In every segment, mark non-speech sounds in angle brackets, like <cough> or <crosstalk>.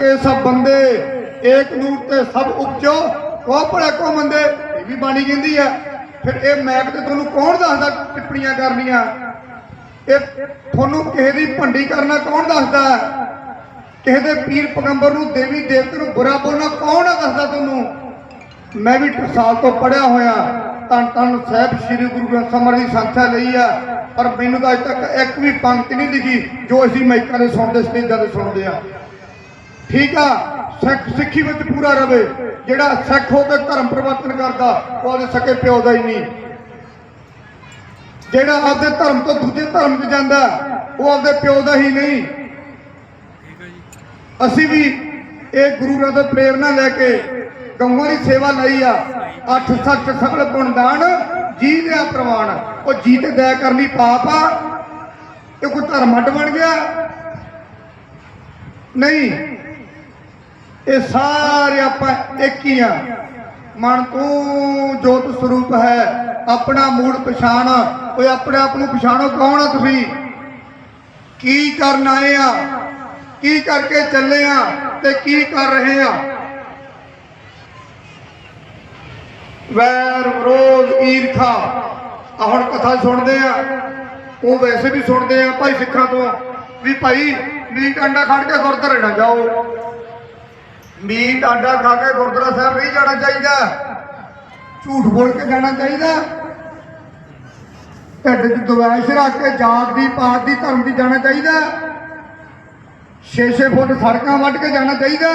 ਕੇ ਸਭ ਬੰਦੇ ਏਕ ਨੂਰ ਤੇ ਸਭ ਉਪਜੋ। ਉਹ ਭਲੇ ਕੋ ਮੰਦੇ ਇਹ ਵੀ ਬਾਣੀ ਕਹਿੰਦੀ ਆ ਫਿਰ ਇਹ ਮੈਕ ਤੇ ਤੁਹਾਨੂੰ ਕੌਣ ਦੱਸਦਾ ਟਿੱਪਣੀਆਂ ਕਰਨੀਆਂ? ਇਹ ਤੁਹਾਨੂੰ ਕਿਸੇ ਦੀ ਭੰਡੀ ਕਰਨਾ ਕੌਣ ਦੱਸਦਾ? ਕਿਸੇ ਦੇ ਪੀਰ ਪਗੰਬਰ ਨੂੰ, ਦੇਵੀ ਦੇਵਤੇ ਨੂੰ ਬੁਰਾ ਬੋਲਣਾ ਕੌਣ ਦੱਸਦਾ ਤੁਹਾਨੂੰ? ਮੈਂ ਵੀ ਸਾਲ ਤੋਂ ਪੜਿਆ ਹੋਇਆ। ਤਨ ਤਨ ਸਾਹਿਬ, ਸ੍ਰੀ ਗੁਰੂ ਗ੍ਰੰਥ ਸਾਹਿਬ ਦੀ ਸੰਥਿਆ ਲਈ ਆ। ਪਰ ਮੈਨੂੰ ਤਾਂ ਅਜੇ ਤੱਕ ਇੱਕ ਵੀ ਪੰਕਤੀ ਨਹੀਂ ਦਿਖੀ ਜੋ ਅਸੀਂ ਮਾਈਕਾਂ ਦੇ ਸੁਣਦੇ, ਸਟੇਜਾਂ ਤੇ ਸੁਣਦੇ ਆ। ਠੀਕ ਆ, ਸਿੱਖ ਸਿੱਖੀ ਵਿੱਚ ਪੂਰਾ ਰਵੇ, ਜਿਹੜਾ ਸਿੱਖ ਹੋ ਕੇ ਧਰਮ ਪਰਿਵਰਤਨ ਕਰਦਾ, ਉਹ ਉਹਦੇ ਸਕੇ ਪਿਓ ਦਾ ਹੀ ਨਹੀਂ। ਜਿਹੜਾ ਆਪਦੇ ਧਰਮ ਤੋਂ ਦੂਜੇ ਧਰਮ 'ਚ ਜਾਂਦਾ, ਉਹ ਆਪਦੇ ਪਿਓ ਦਾ ਹੀ ਨਹੀਂ। ਅਸੀਂ ਵੀ ਇਹ ਗੁਰੂ ਗ੍ਰੰਥ ਤੋਂ ਪ੍ਰੇਰਣਾ ਲੈ ਕੇ ਗਊਆਂ ਦੀ ਸੇਵਾ ਲਈ ਆ। ਅੱਠ ਸੱਚ ਸਗਲ ਗੁਣਦਾਨ, ਜੀ ਦਿਆ ਪ੍ਰਵਾਨ। ਉਹ ਜੀ ਤੇ ਦਇਆ ਕਰਨੀ ਪਾਪ ਆ। ਇਹ ਕੋਈ ਧਰਮ ਅੱਡ ਬਣ ਗਿਆ? ਨਹੀਂ। ਇਹ ਸਾਰੇ ਆਪਾਂ ਇੱਕ ਹੀ ਆ। ਮਨ ਤੂੰ ਜੋਤ ਸਰੂਪ ਹੈ, ਆਪਣਾ ਮੂਲ ਪਛਾਣ। ਓਏ, ਆਪਣੇ ਆਪ ਨੂੰ ਪਛਾਣੋ ਕੌਣ ਆ ਤੁਸੀਂ? ਕੀ ਕਰਨ ਆਏ ਆ? ਕੀ ਕਰਕੇ ਚੱਲੇ ਆ ਤੇ ਕੀ ਕਰ ਰਹੇ ਆ? ਵੈਰ ਵਿਰੋਧ ਈਰਖਾ। ਆ ਹੁਣ ਕਥਾ ਸੁਣਦੇ ਆ। ਉਹ ਵੈਸੇ ਵੀ ਸੁਣਦੇ ਆ ਭਾਈ ਸਿੱਖਾਂ ਤੋਂ, ਵੀ ਭਾਈ ਮੀਟ ਅੰਡਾ ਖੜ ਕੇ ਗੁਰਦੁਆਰੇ ਨਾ ਜਾਓ। ਮੀਟ ਆਂਡਾ ਖਾ ਕੇ ਗੁਰਦੁਆਰਾ ਸਾਹਿਬ ਨਹੀਂ ਜਾਣਾ ਚਾਹੀਦਾ। ਝੂਠ ਬੋਲ ਕੇ ਜਾਣਾ ਚਾਹੀਦਾ। ਢਿੱਡ 'ਚ ਦਵੈਸ਼ ਰੱਖ ਕੇ ਜਾਤ ਦੀ, ਪਾਤ ਦੀ, ਧਰਮ ਦੀ ਜਾਣਾ ਚਾਹੀਦਾ। 6-6 ਫੁੱਟ ਸੜਕਾਂ ਵੱਢ ਕੇ ਜਾਣਾ ਚਾਹੀਦਾ।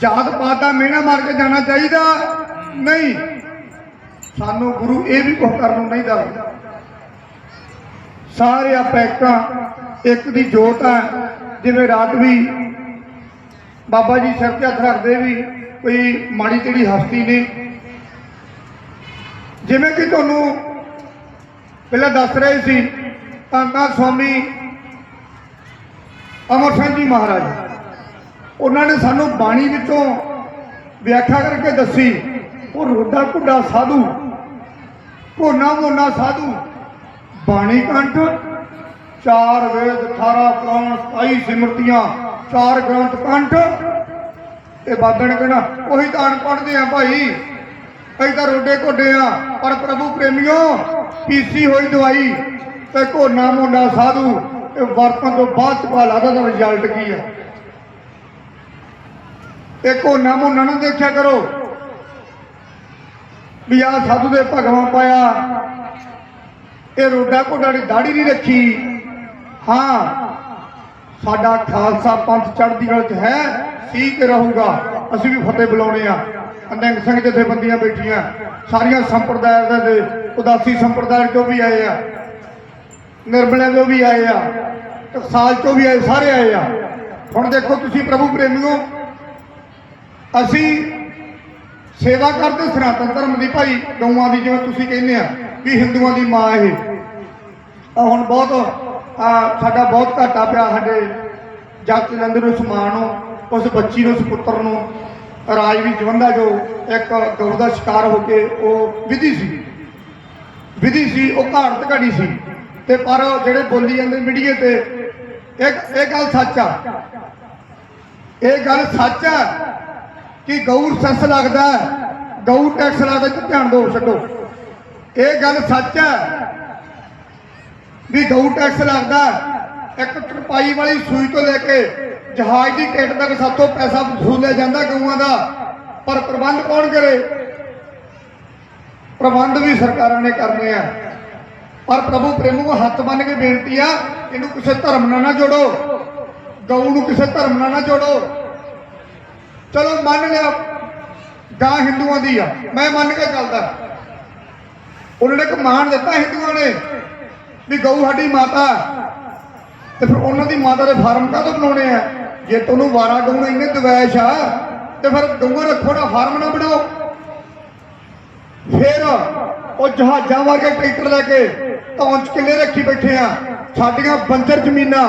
ਜਾਤ, ਪਾਤ ਦਾ ਮਿਹਣਾ ਮਾਰ ਕੇ ਜਾਣਾ ਚਾਹੀਦਾ। ਨਹੀਂ, ਸਾਨੂੰ ਗੁਰੂ ਇਹ ਵੀ ਕੁਝ ਕਰਨ ਨੂੰ ਨਹੀਂ ਦੱਸਦਾ ਸਾਰੇ ਆਪਾਂ ਇੱਕ ਇੱਕ ਦੀ ਜੋਤ ਆ ਜਿਵੇਂ ਰਾਤ ਵੀ ਬਾਬਾ ਜੀ ਸਿਰ ਤੇ ਹੱਥ ਰੱਖਦੇ ਵੀ ਕੋਈ ਮਾੜੀ ਤੇੜੀ ਹਸਤੀ ਨਹੀਂ। ਜਿਵੇਂ ਕਿ ਤੁਹਾਨੂੰ ਪਹਿਲਾਂ ਦੱਸ ਰਹੇ ਸੀ ਤਾਂਗਾ ਸਵਾਮੀ ਅਮਰ ਸਿੰਘ ਜੀ ਮਹਾਰਾਜ, ਉਹਨਾਂ ਨੇ ਸਾਨੂੰ ਬਾਣੀ ਵਿੱਚੋਂ ਵਿਆਖਿਆ ਕਰਕੇ ਦੱਸੀ, ਉਹ ਰੋਡਾ ਕੁੱਡਾ ਸਾਧੂ ਕੋਨਾ ਮੋਨਾ ਸਾਧੂ, ਬਾਣੀ ਕੰਠ ਚਾਰ ਵੇਦ 18 ਪੁਰਾਣ 27 ਸਿਮਰਤੀਆਂ, ਚਾਰ ਗ੍ਰੰਥ ਕੰਠ ਇਹ ਬਾਬੇ ਨੇ ਕਹਿਣਾ, ਉਹੀ ਤਾਂ ਪੜਦੇ ਆ ਭਾਈ। ਅਸੀਂ ਤਾਂ ਰੋਡੇ ਘੋਡੇ ਆ, ਪਰ ਪ੍ਰਭੂ ਪ੍ਰੇਮੀਓ, ਪੀਸੀ ਹੋਈ ਦਵਾਈ ਤੇ ਕੋਨਾ ਮੋਨਾ ਸਾਧੂ ਤੇ ਵਰਤਨ ਤੋਂ ਬਾਅਦ ਚ ਪਾ ਲੱਗਦਾ ਦਾ ਰਿਜ਼ਲਟ ਕੀ ਆ। ਇਹ ਕੋਨਾ ਮੋਨਾ ਨਾ ਦੇਖਿਆ ਕਰੋ। ਵੀ ਆ ਸਾਧੂ ਦੇ ਭਗਵਾਂ ਪਾਇਆ। ਇਹ ਰੋਡਾ ਘੋਡਾ ਦੀ ਦਾੜੀ ਨਹੀਂ ਰੱਖੀ। ਹਾਂ, ਸਾਡਾ ਖਾਲਸਾ ਪੰਥ ਚੜ੍ਹਦੀ ਕਲਾ 'ਚ ਹੈ ਸੀ ਕਿ ਰਹੂਗਾ। ਅਸੀਂ ਵੀ ਫਤਿਹ ਬੁਲਾਉਣੇ ਆ। ਅੰਦੰਗ ਸਿੰਘ ਜਥੇਬੰਦੀਆਂ ਬੈਠੀਆਂ। ਸਾਰੀਆਂ ਸੰਪਰਦਾਇ ਦੇ ਉਦਾਸੀ ਸੰਪਰਦਾਇ ਤੋਂ ਵੀ ਆਏ ਆ। ਨਿਰਮਲਿਆਂ ਤੋਂ ਵੀ ਆਏ ਆ। ਟਕਸਾਲ ਤੋਂ ਵੀ ਆਏ, ਸਾਰੇ ਆਏ ਆ। ਹੁਣ ਦੇਖੋ ਤੁਸੀਂ ਪ੍ਰਭੂ ਪ੍ਰੇਮੀਓ, ਅਸੀਂ ਸੇਵਾ ਕਰਦੇ ਸਨਾਤਨ ਧਰਮ ਦੀ ਭਾਈ ਗਊਆਂ ਦੀ ਜਿਵੇਂ ਤੁਸੀਂ ਕਹਿੰਦੇ ਆ, ਵੀ ਹਿੰਦੂਆਂ ਦੀ ਮਾਂ ਇਹ। ਆ ਹੁਣ ਬਹੁਤ ਸਾਡਾ ਬਹੁਤ ਘਾਟਾ ਪਿਆ ਸਾਡੇ ਜੱਟ ਜਲੰਧਰ ਨੂੰ, ਸਮਾਨ ਨੂੰ, ਉਸ ਬੱਚੀ ਨੂੰ, ਉਸ ਪੁੱਤਰ ਨੂੰ ਰਾਜਵੀ ਜਵੰਦਾ ਜੋ ਇੱਕ ਗਊ ਦਾ ਸ਼ਿਕਾਰ ਹੋ ਕੇ ਉਹ ਵਿਧੀ ਸੀ। ਵਿਧੀ ਸੀ, ਉਹ ਘਾੜਤ ਘੜੀ ਸੀ। ਤੇ ਪਰ ਜਿਹੜੇ ਬੋਲੀ ਜਾਂਦੇ ਮੀਡੀਏ ਤੇ ਇੱਕ ਇਹ ਗੱਲ ਸੱਚ ਆ। ਇਹ ਗੱਲ ਸੱਚ ਆ ਕਿ ਗਊ ਸੱਸ ਲੱਗਦਾ ਗਊ ਟੈਕਸ ਲੱਗਦਾ ਤੇ ਧਿਆਨ ਦਿਓ ਛੱਡੋ। ਇਹ ਗੱਲ ਸੱਚ ਹੈ ਵੀ ਗਊ ਟੈਕਸ ਲੱਗਦਾ ਇੱਕ ਤਰਪਾਈ ਵਾਲੀ ਸੂਈ ਤੋਂ ਲੈ ਕੇ ਜਹਾਜ਼ ਦੀ ਟਿਕਟ ਤੱਕ ਸਭ ਤੋਂ ਪੈਸਾ ਵਸੂਲਿਆ ਜਾਂਦਾ ਗਊਆਂ ਦਾ। ਪਰ ਪ੍ਰਬੰਧ ਕੌਣ ਕਰੇ? ਪ੍ਰਬੰਧ ਵੀ ਸਰਕਾਰਾਂ ਨੇ ਕਰਨੇ ਆ। ਪਰ ਪ੍ਰਭੂ ਪ੍ਰੇਮੂ ਨੂੰ ਹੱਥ ਬੰਨ ਕੇ ਬੇਨਤੀ ਆ, ਇਹਨੂੰ ਕਿਸੇ ਧਰਮ ਨਾਲ ਨਾ ਜੋੜੋ। ਗਊ ਨੂੰ ਕਿਸੇ ਧਰਮ ਨਾਲ ਨਾ ਜੋੜੋ। ਚਲੋ, ਮੰਨ ਲਿਆ, ਗਾਂ ਹਿੰਦੂਆਂ ਦੀ ਆ। ਮੈਂ ਮੰਨ ਕੇ ਚੱਲਦਾ। ਉਹਨਾਂ ਨੇ ਇੱਕ ਮਾਣ ਦਿੱਤਾ ਹਿੰਦੂਆਂ ਨੇ। ਵੀ ਗਊ ਸਾਡੀ ਮਾਤਾ ਤੇ ਫਿਰ ਉਹਨਾਂ ਦੀ ਮਾਤਾ ਦੇ ਫਾਰਮ ਕਾਹਤੋਂ ਬਣਾਉਣੇ ਆ? ਜੇ ਤੁਹਾਨੂੰ ਵਾਰਾ ਗਊ ਇੰਨੇ ਦਵੈਸ਼ ਆ, ਤੇ ਫਿਰ ਗਊਆਂ ਰੱਖੋ ਨਾ, ਫਾਰਮ ਨਾ ਬਣਾਓ। ਫਿਰ ਉਹ ਜਹਾਜ਼ਾਂ ਵਰਗੇ ਟਰੈਕਟਰ ਲੈ ਕੇ ਤੌਂਚ ਕਿੱਲੇ ਰੱਖੀ ਬੈਠੇ ਆ। ਸਾਡੀਆਂ ਬੰਜਰ ਜ਼ਮੀਨਾਂ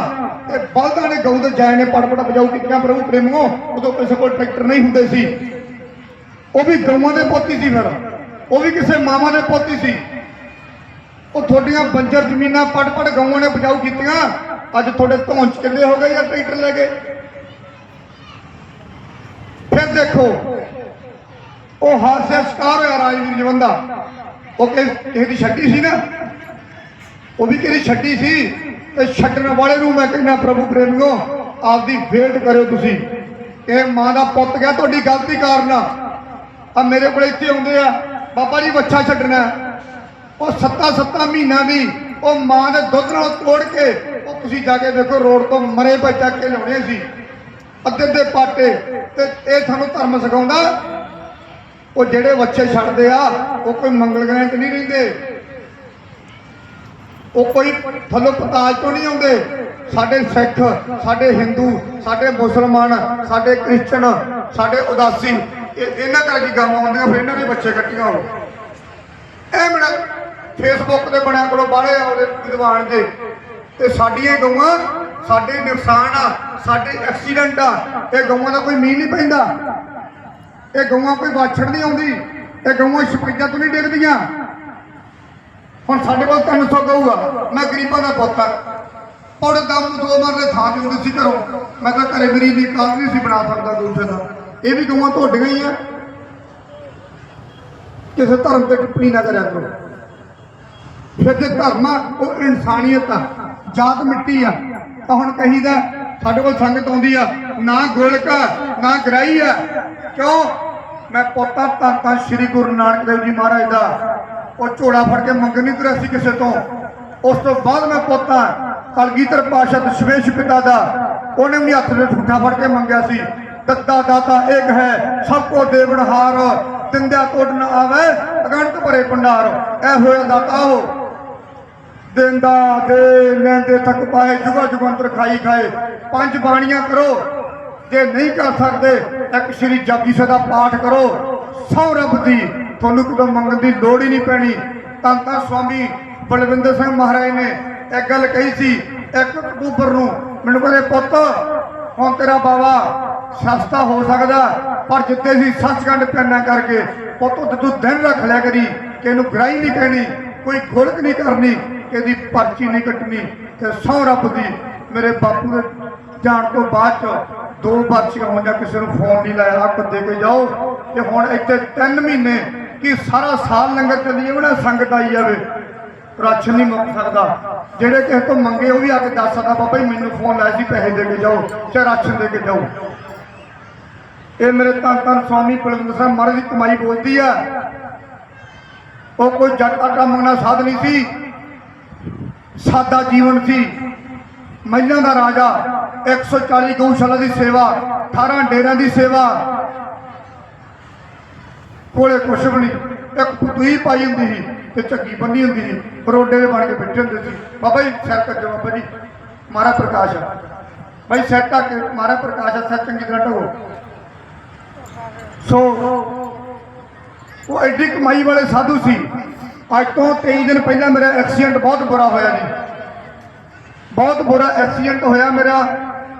ਤੇ ਬਲਦਾਂ ਨੇ ਗਊ ਦੇ ਜਾਏ ਨੇ ਪੜਪੜ ਬਜਾਉ ਕੀਤੀਆਂ, ਪ੍ਰਭੂ ਪ੍ਰੇਮੋ, ਉਦੋਂ ਕਿਸੇ ਕੋਲ ਟਰੈਕਟਰ ਨਹੀਂ ਹੁੰਦੇ ਸੀ। ਉਹ ਵੀ ਗਊਆਂ ਦੇ ਪੋਤੀ ਸੀ ਫਿਰ। ਉਹ ਵੀ ਕਿਸੇ ਮਾਵਾਂ ਦੇ ਪੋਤੀ ਸੀ। ਉਹ ਤੁਹਾਡੀਆਂ ਬੰਜਰ ਜ਼ਮੀਨਾਂ ਪੜ ਪੜ ਗਊਆਂ ਨੇ ਬਜਾਉ ਕੀਤੀਆਂ। ਅੱਜ ਤੁਹਾਡੇ ਧੌਂਚ ਕਿੱਲੇ ਹੋ ਗਏ ਜਾਂ ਟਰੈਕਟਰ ਲੈ ਗਏ। ਫਿਰ ਦੇਖੋ, ਉਹ ਹਾਦਸੇ ਸ਼ਿਕਾਰ ਹੋਇਆ ਰਾਜਵੀਰ ਜਵੰਦਾ। ਉਹ ਕਿਸੇ ਦੀ ਛੱਡੀ ਸੀ ਨਾ? ਉਹ ਵੀ ਕਿਹਦੀ ਛੱਡੀ ਸੀ? ਤੇ ਛੱਡਣ ਵਾਲੇ ਨੂੰ ਮੈਂ ਕਹਿੰਦਾ, ਪ੍ਰਭੂ ਪ੍ਰੇਮਿਓ, ਆਪਦੀ ਵੇਟ ਕਰਿਓ ਤੁਸੀਂ। ਇਹ ਮਾਂ ਦਾ ਪੁੱਤ ਗਿਆ, ਤੁਹਾਡੀ ਗਲਤੀ ਕਾਰਨ। ਆ ਮੇਰੇ ਕੋਲ ਇੱਥੇ ਆਉਂਦੇ ਆ। ਬਾਬਾ ਜੀ, ਬੱਚਾ ਛੱਡਣਾ। ਉਹ ਸੱਤਾ ਸੱਤਾ ਮਹੀਨਾ ਦੀ ਉਹ ਮਾਂ ਦੇ ਦੁੱਧ ਨਾਲ ਤੋੜ ਕੇ ਉਹ ਤੁਸੀਂ ਜਾ ਕੇ ਦੇਖੋ ਰੋਡ ਤੋਂ ਮਰੇ ਪੈ ਚੱਕ ਕੇ ਲਿਆਉਣੇ ਸੀ। ਅੱਧੇ ਅੱਧੇ ਪਾਟੇ ਤੇ ਇਹ ਤੁਹਾਨੂੰ ਧਰਮ ਸਿਖਾਉਂਦਾ। ਉਹ ਜਿਹੜੇ ਬੱਚੇ ਛੱਡਦੇ ਆ, ਉਹ ਕੋਈ ਮੰਗਲ ਗ੍ਰਹਿ 'ਚ ਨਹੀਂ ਰਹਿੰਦੇ। ਉਹ ਕੋਈ ਥੱਲੋਂ ਪਤਾਲ ਤੋਂ ਨਹੀਂ ਆਉਂਦੇ। ਸਾਡੇ ਸਿੱਖ, ਸਾਡੇ ਹਿੰਦੂ, ਸਾਡੇ ਮੁਸਲਮਾਨ, ਸਾਡੇ ਕ੍ਰਿਸਚਨ, ਸਾਡੇ ਉਦਾਸੀ ਇਹਨਾਂ ਕਰਕੇ ਗਾਵਾਂ ਆਉਂਦੀਆਂ ਫਿਰ ਇਹਨਾਂ ਦੇ ਬੱਚੇ ਕੱਟੀਆਂ ਹੋ ਇਹ ਮੇਰਾ ਫੇਸਬੁੱਕ ਤੇ ਬਣਿਆ ਕੋਲੋਂ ਬਾਹਲੇ ਆਉਂਦੇ ਵਿਦਵਾਨ ਦੇ ਤੇ ਸਾਡੀਆਂ ਗਊਆਂ, ਸਾਡੇ ਨੁਕਸਾਨ ਆ, ਸਾਡੇ ਐਕਸੀਡੈਂਟ ਆ, ਇਹ ਗਊਆਂ ਦਾ ਕੋਈ ਮੀਂਹ ਨਹੀਂ ਪੈਂਦਾ। ਇਹ ਗਊਆਂ ਕੋਈ ਵਾਛੜ ਨਹੀਂ ਆਉਂਦੀ, ਇਹ ਗਊਆਂ ਸ਼ਪੀਜਾਂ ਤੋਂ ਨਹੀਂ ਡਿੱਗਦੀਆਂ। ਹੁਣ ਸਾਡੇ ਕੋਲ 300 ਗਊ ਆ, ਮੈਂ ਗਰੀਬਾਂ ਦਾ ਪੁੱਤ ਆ। ਪੌੜੇ ਦਮ ਦੋ ਮਰਲੇ ਥਾਂ ਦੀ ਹੁੰਦੀ ਸੀ ਘਰੋਂ। ਮੈਂ ਤਾਂ ਘਰੇ ਮੇਰੀ ਦੀ ਕਾਲ ਨਹੀਂ ਸੀ ਬਣਾ ਸਕਦਾ ਦੂਸਰੇ ਦਾ ਇਹ ਵੀ ਗਊਆਂ ਤੁਹਾਡੀਆਂ ਹੀ ਆ। ਕਿਸੇ ਧਰਮ ਤੇ ਟਿੱਪਣੀ ਨਾ ਕਰਿਆ ਕਰੋ। ਫਿਰ ਜੇ ਧਰਮ ਆ ਉਹ ਇਨਸਾਨੀਅਤ ਆ, ਜਾਤ ਮਿੱਟੀ ਆ, ਤਾਂ ਹੁਣ ਕਹੀਦਾ, ਸਾਡੇ ਕੋਲ ਸੰਗਤ ਆਉਂਦੀ ਆ, ਨਾ ਗੋਲਕ ਨਾ ਗਰਾਈ ਆ। ਕਿਉਂ? ਮੈਂ ਪੋਤਾ ਤਾਂ ਤਾਂ ਸ੍ਰੀ ਗੁਰੂ ਨਾਨਕ ਦੇਵ ਜੀ ਮਹਾਰਾਜ ਦਾ, ਉਹ ਝੋਲਾ ਫੜ ਕੇ ਮੰਗਣ ਨਹੀਂ ਤੁਰਿਆ ਸੀ ਕਿਸੇ ਤੋਂ। ਉਸ ਤੋਂ ਬਾਅਦ ਮੈਂ ਪੋਤਾ, ਕਲਗੀਧਰ ਪਾਸ਼ਾ ਦਸ਼ਵੇਸ਼ ਪਿਤਾ ਦਾ, ਉਹਨੇ ਵੀ ਹੱਥ ਦੇ ਠੂਠਾ ਫੜ ਕੇ ਮੰਗਿਆ ਸੀ। ਦੱਦਾ ਦਾਤਾ ਇੱਕ ਹੈ, ਸਭ ਕੋ ਦੇਵਨਹਾਰ ਦਿੰਦਿਆ ਤੋੜ ਨਾ ਆਵੇ ਅਗਣਤ ਭਰੇ ਭੰਡਾਰ ਐ ਹੋਇਆ ਦਾਤਾ ਉਹ। ਦਿੰਦਾ ਦੇ ਲੈਂਦੇ ਤੱਕ ਪਾਏ, ਜੁਗਾ ਜੁਗੰਤਰ ਖਾਈ ਖਾਏ। ਪੰਜ ਬਾਣੀਆਂ ਕਰੋ। ਜੇ ਨਹੀਂ ਕਰ ਸਕਦੇ, ਇੱਕ ਸ਼੍ਰੀ ਜਪਜੀ ਸਾਹਿਬ ਦਾ ਪਾਠ ਕਰੋ। ਸੌ ਰੱਬ ਦੀ ਤੁਹਾਨੂੰ ਕਿਤੋਂ ਮੰਗਣ ਦੀ ਲੋੜ ਹੀ ਨਹੀਂ ਪੈਣੀ। ਤਾਂ ਤਾਂ ਸਵਾਮੀ ਬਲਵਿੰਦਰ ਸਿੰਘ ਮਹਾਰਾਜ ਨੇ ਇੱਕ ਗੱਲ ਕਹੀ ਸੀ 1 ਅਕਤੂਬਰ ਨੂੰ, ਮੈਨੂੰ ਕਹਿੰਦੇ, ਪੁੱਤ, ਹੁਣ ਤੇਰਾ ਬਾਵਾ ਸਸਤਾ ਹੋ ਸਕਦਾ, ਪਰ ਜਿੱਤੇ ਸੀ ਸੱਚਖੰਡ ਪੈਣਾ ਕਰਕੇ, ਪੁੱਤ ਉੱਤੇ ਤੂੰ ਦਿਨ ਰੱਖ ਲਿਆ ਕਰੀ ਕਿ ਇਹਨੂੰ ਗ੍ਰਾਈ ਨਹੀਂ ਕਹਿਣੀ ਕੋਈ ਖੁਲਕ ਨਹੀਂ ਕਰਨੀ। ਇਹਦੀ ਪਰਚੀ ਨਹੀਂ ਕੱਟਣੀ ਤੇ ਸੌ ਰੱਬ ਦੀ ਮੇਰੇ ਬਾਪੂ ਦੇ ਜਾਣ ਤੋਂ ਬਾਅਦ ਚ ਦੋ ਪਰਚੀਆਂ ਹੋਈਆਂ ਕਿਸੇ ਨੂੰ ਫੋਨ ਨਹੀਂ ਲਾਇਆ ਆਪ ਦੇ ਕੇ ਜਾਓ। ਤੇ ਹੁਣ ਇੱਥੇ 3 ਮਹੀਨੇ ਕੀ ਸਾਰਾ ਸਾਲ ਲੰਗਰ ਚੱਲੀ ਜਾਵੇ ਨਾ, ਸੰਗਤ ਆਈ ਜਾਵੇ? ਰਾਸ਼ਨ ਨਹੀਂ ਮੁੱਕ ਸਕਦਾ। ਜਿਹੜੇ ਕਿਸੇ ਤੋਂ ਮੰਗੇ ਉਹ ਵੀ ਆ ਕੇ ਦੱਸ ਸਕਦਾ, ਬਾਬਾ ਜੀ ਮੈਨੂੰ ਫੋਨ ਲਾਇਆ ਸੀ, ਪੈਸੇ ਦੇ ਕੇ ਜਾਓ ਤੇ ਰਾਸ਼ਨ ਦੇ ਕੇ ਜਾਓ। ਇਹ ਮੇਰੇ ਤਾਂ ਤਾਂ ਸਵਾਮੀ ਬਲਵਿੰਦਰ ਸਿੰਘ ਮਹਾਰਾਜ ਦੀ ਕਮਾਈ ਬੋਲਦੀ ਆ। ਉਹ ਕੋਈ ਜੱਟ ਆਟਾ ਮੰਗਣਾ ਸਾਧ ਨਹੀਂ ਸੀ। ਸਾਦਾ ਜੀਵਨ ਸੀ। ਮਹਿਲਾਂ ਦਾ ਰਾਜਾ 140 ਗਊਸ਼ਾਲਾ ਦੀ ਸੇਵਾ 18 ਡੇਰਿਆਂ ਦੀ ਸੇਵਾ। ਕੋਲੇ ਕੁਛ ਵੀ ਨਹੀਂ। ਇੱਕ ਪੁਤੂਈ ਪਾਈ ਹੁੰਦੀ ਸੀ ਤੇ ਝੱਗੀ ਬੰਨੀ ਹੁੰਦੀ ਸੀ। ਪਰੋਡੇ ਦੇ ਬਣ ਕੇ ਬੈਠੇ ਹੁੰਦੇ ਸੀ। ਬਾਬਾ ਜੀ ਸਿਰ ਕੱਜੋ ਬਾਬਾ ਜੀ। ਮਾਰਾ ਪ੍ਰਕਾਸ਼ ਆ। ਭਾਈ ਸਿਰ ਢੱਕ ਕੇ ਮਾਰਾ ਪ੍ਰਕਾਸ਼ ਆ ਸਿਰ ਚੰਗੀ ਤਰ੍ਹਾਂ ਢੋ ਸੋ, ਉਹ ਐਡੀ ਕਮਾਈ ਵਾਲੇ ਸਾਧੂ ਸੀ। ਅੱਜ ਤੋਂ 23 ਦਿਨ ਪਹਿਲਾਂ ਮੇਰਾ ਐਕਸੀਡੈਂਟ ਬਹੁਤ ਬੁਰਾ ਹੋਇਆ ਜੀ। ਬਹੁਤ ਬੁਰਾ ਐਕਸੀਡੈਂਟ ਹੋਇਆ ਮੇਰਾ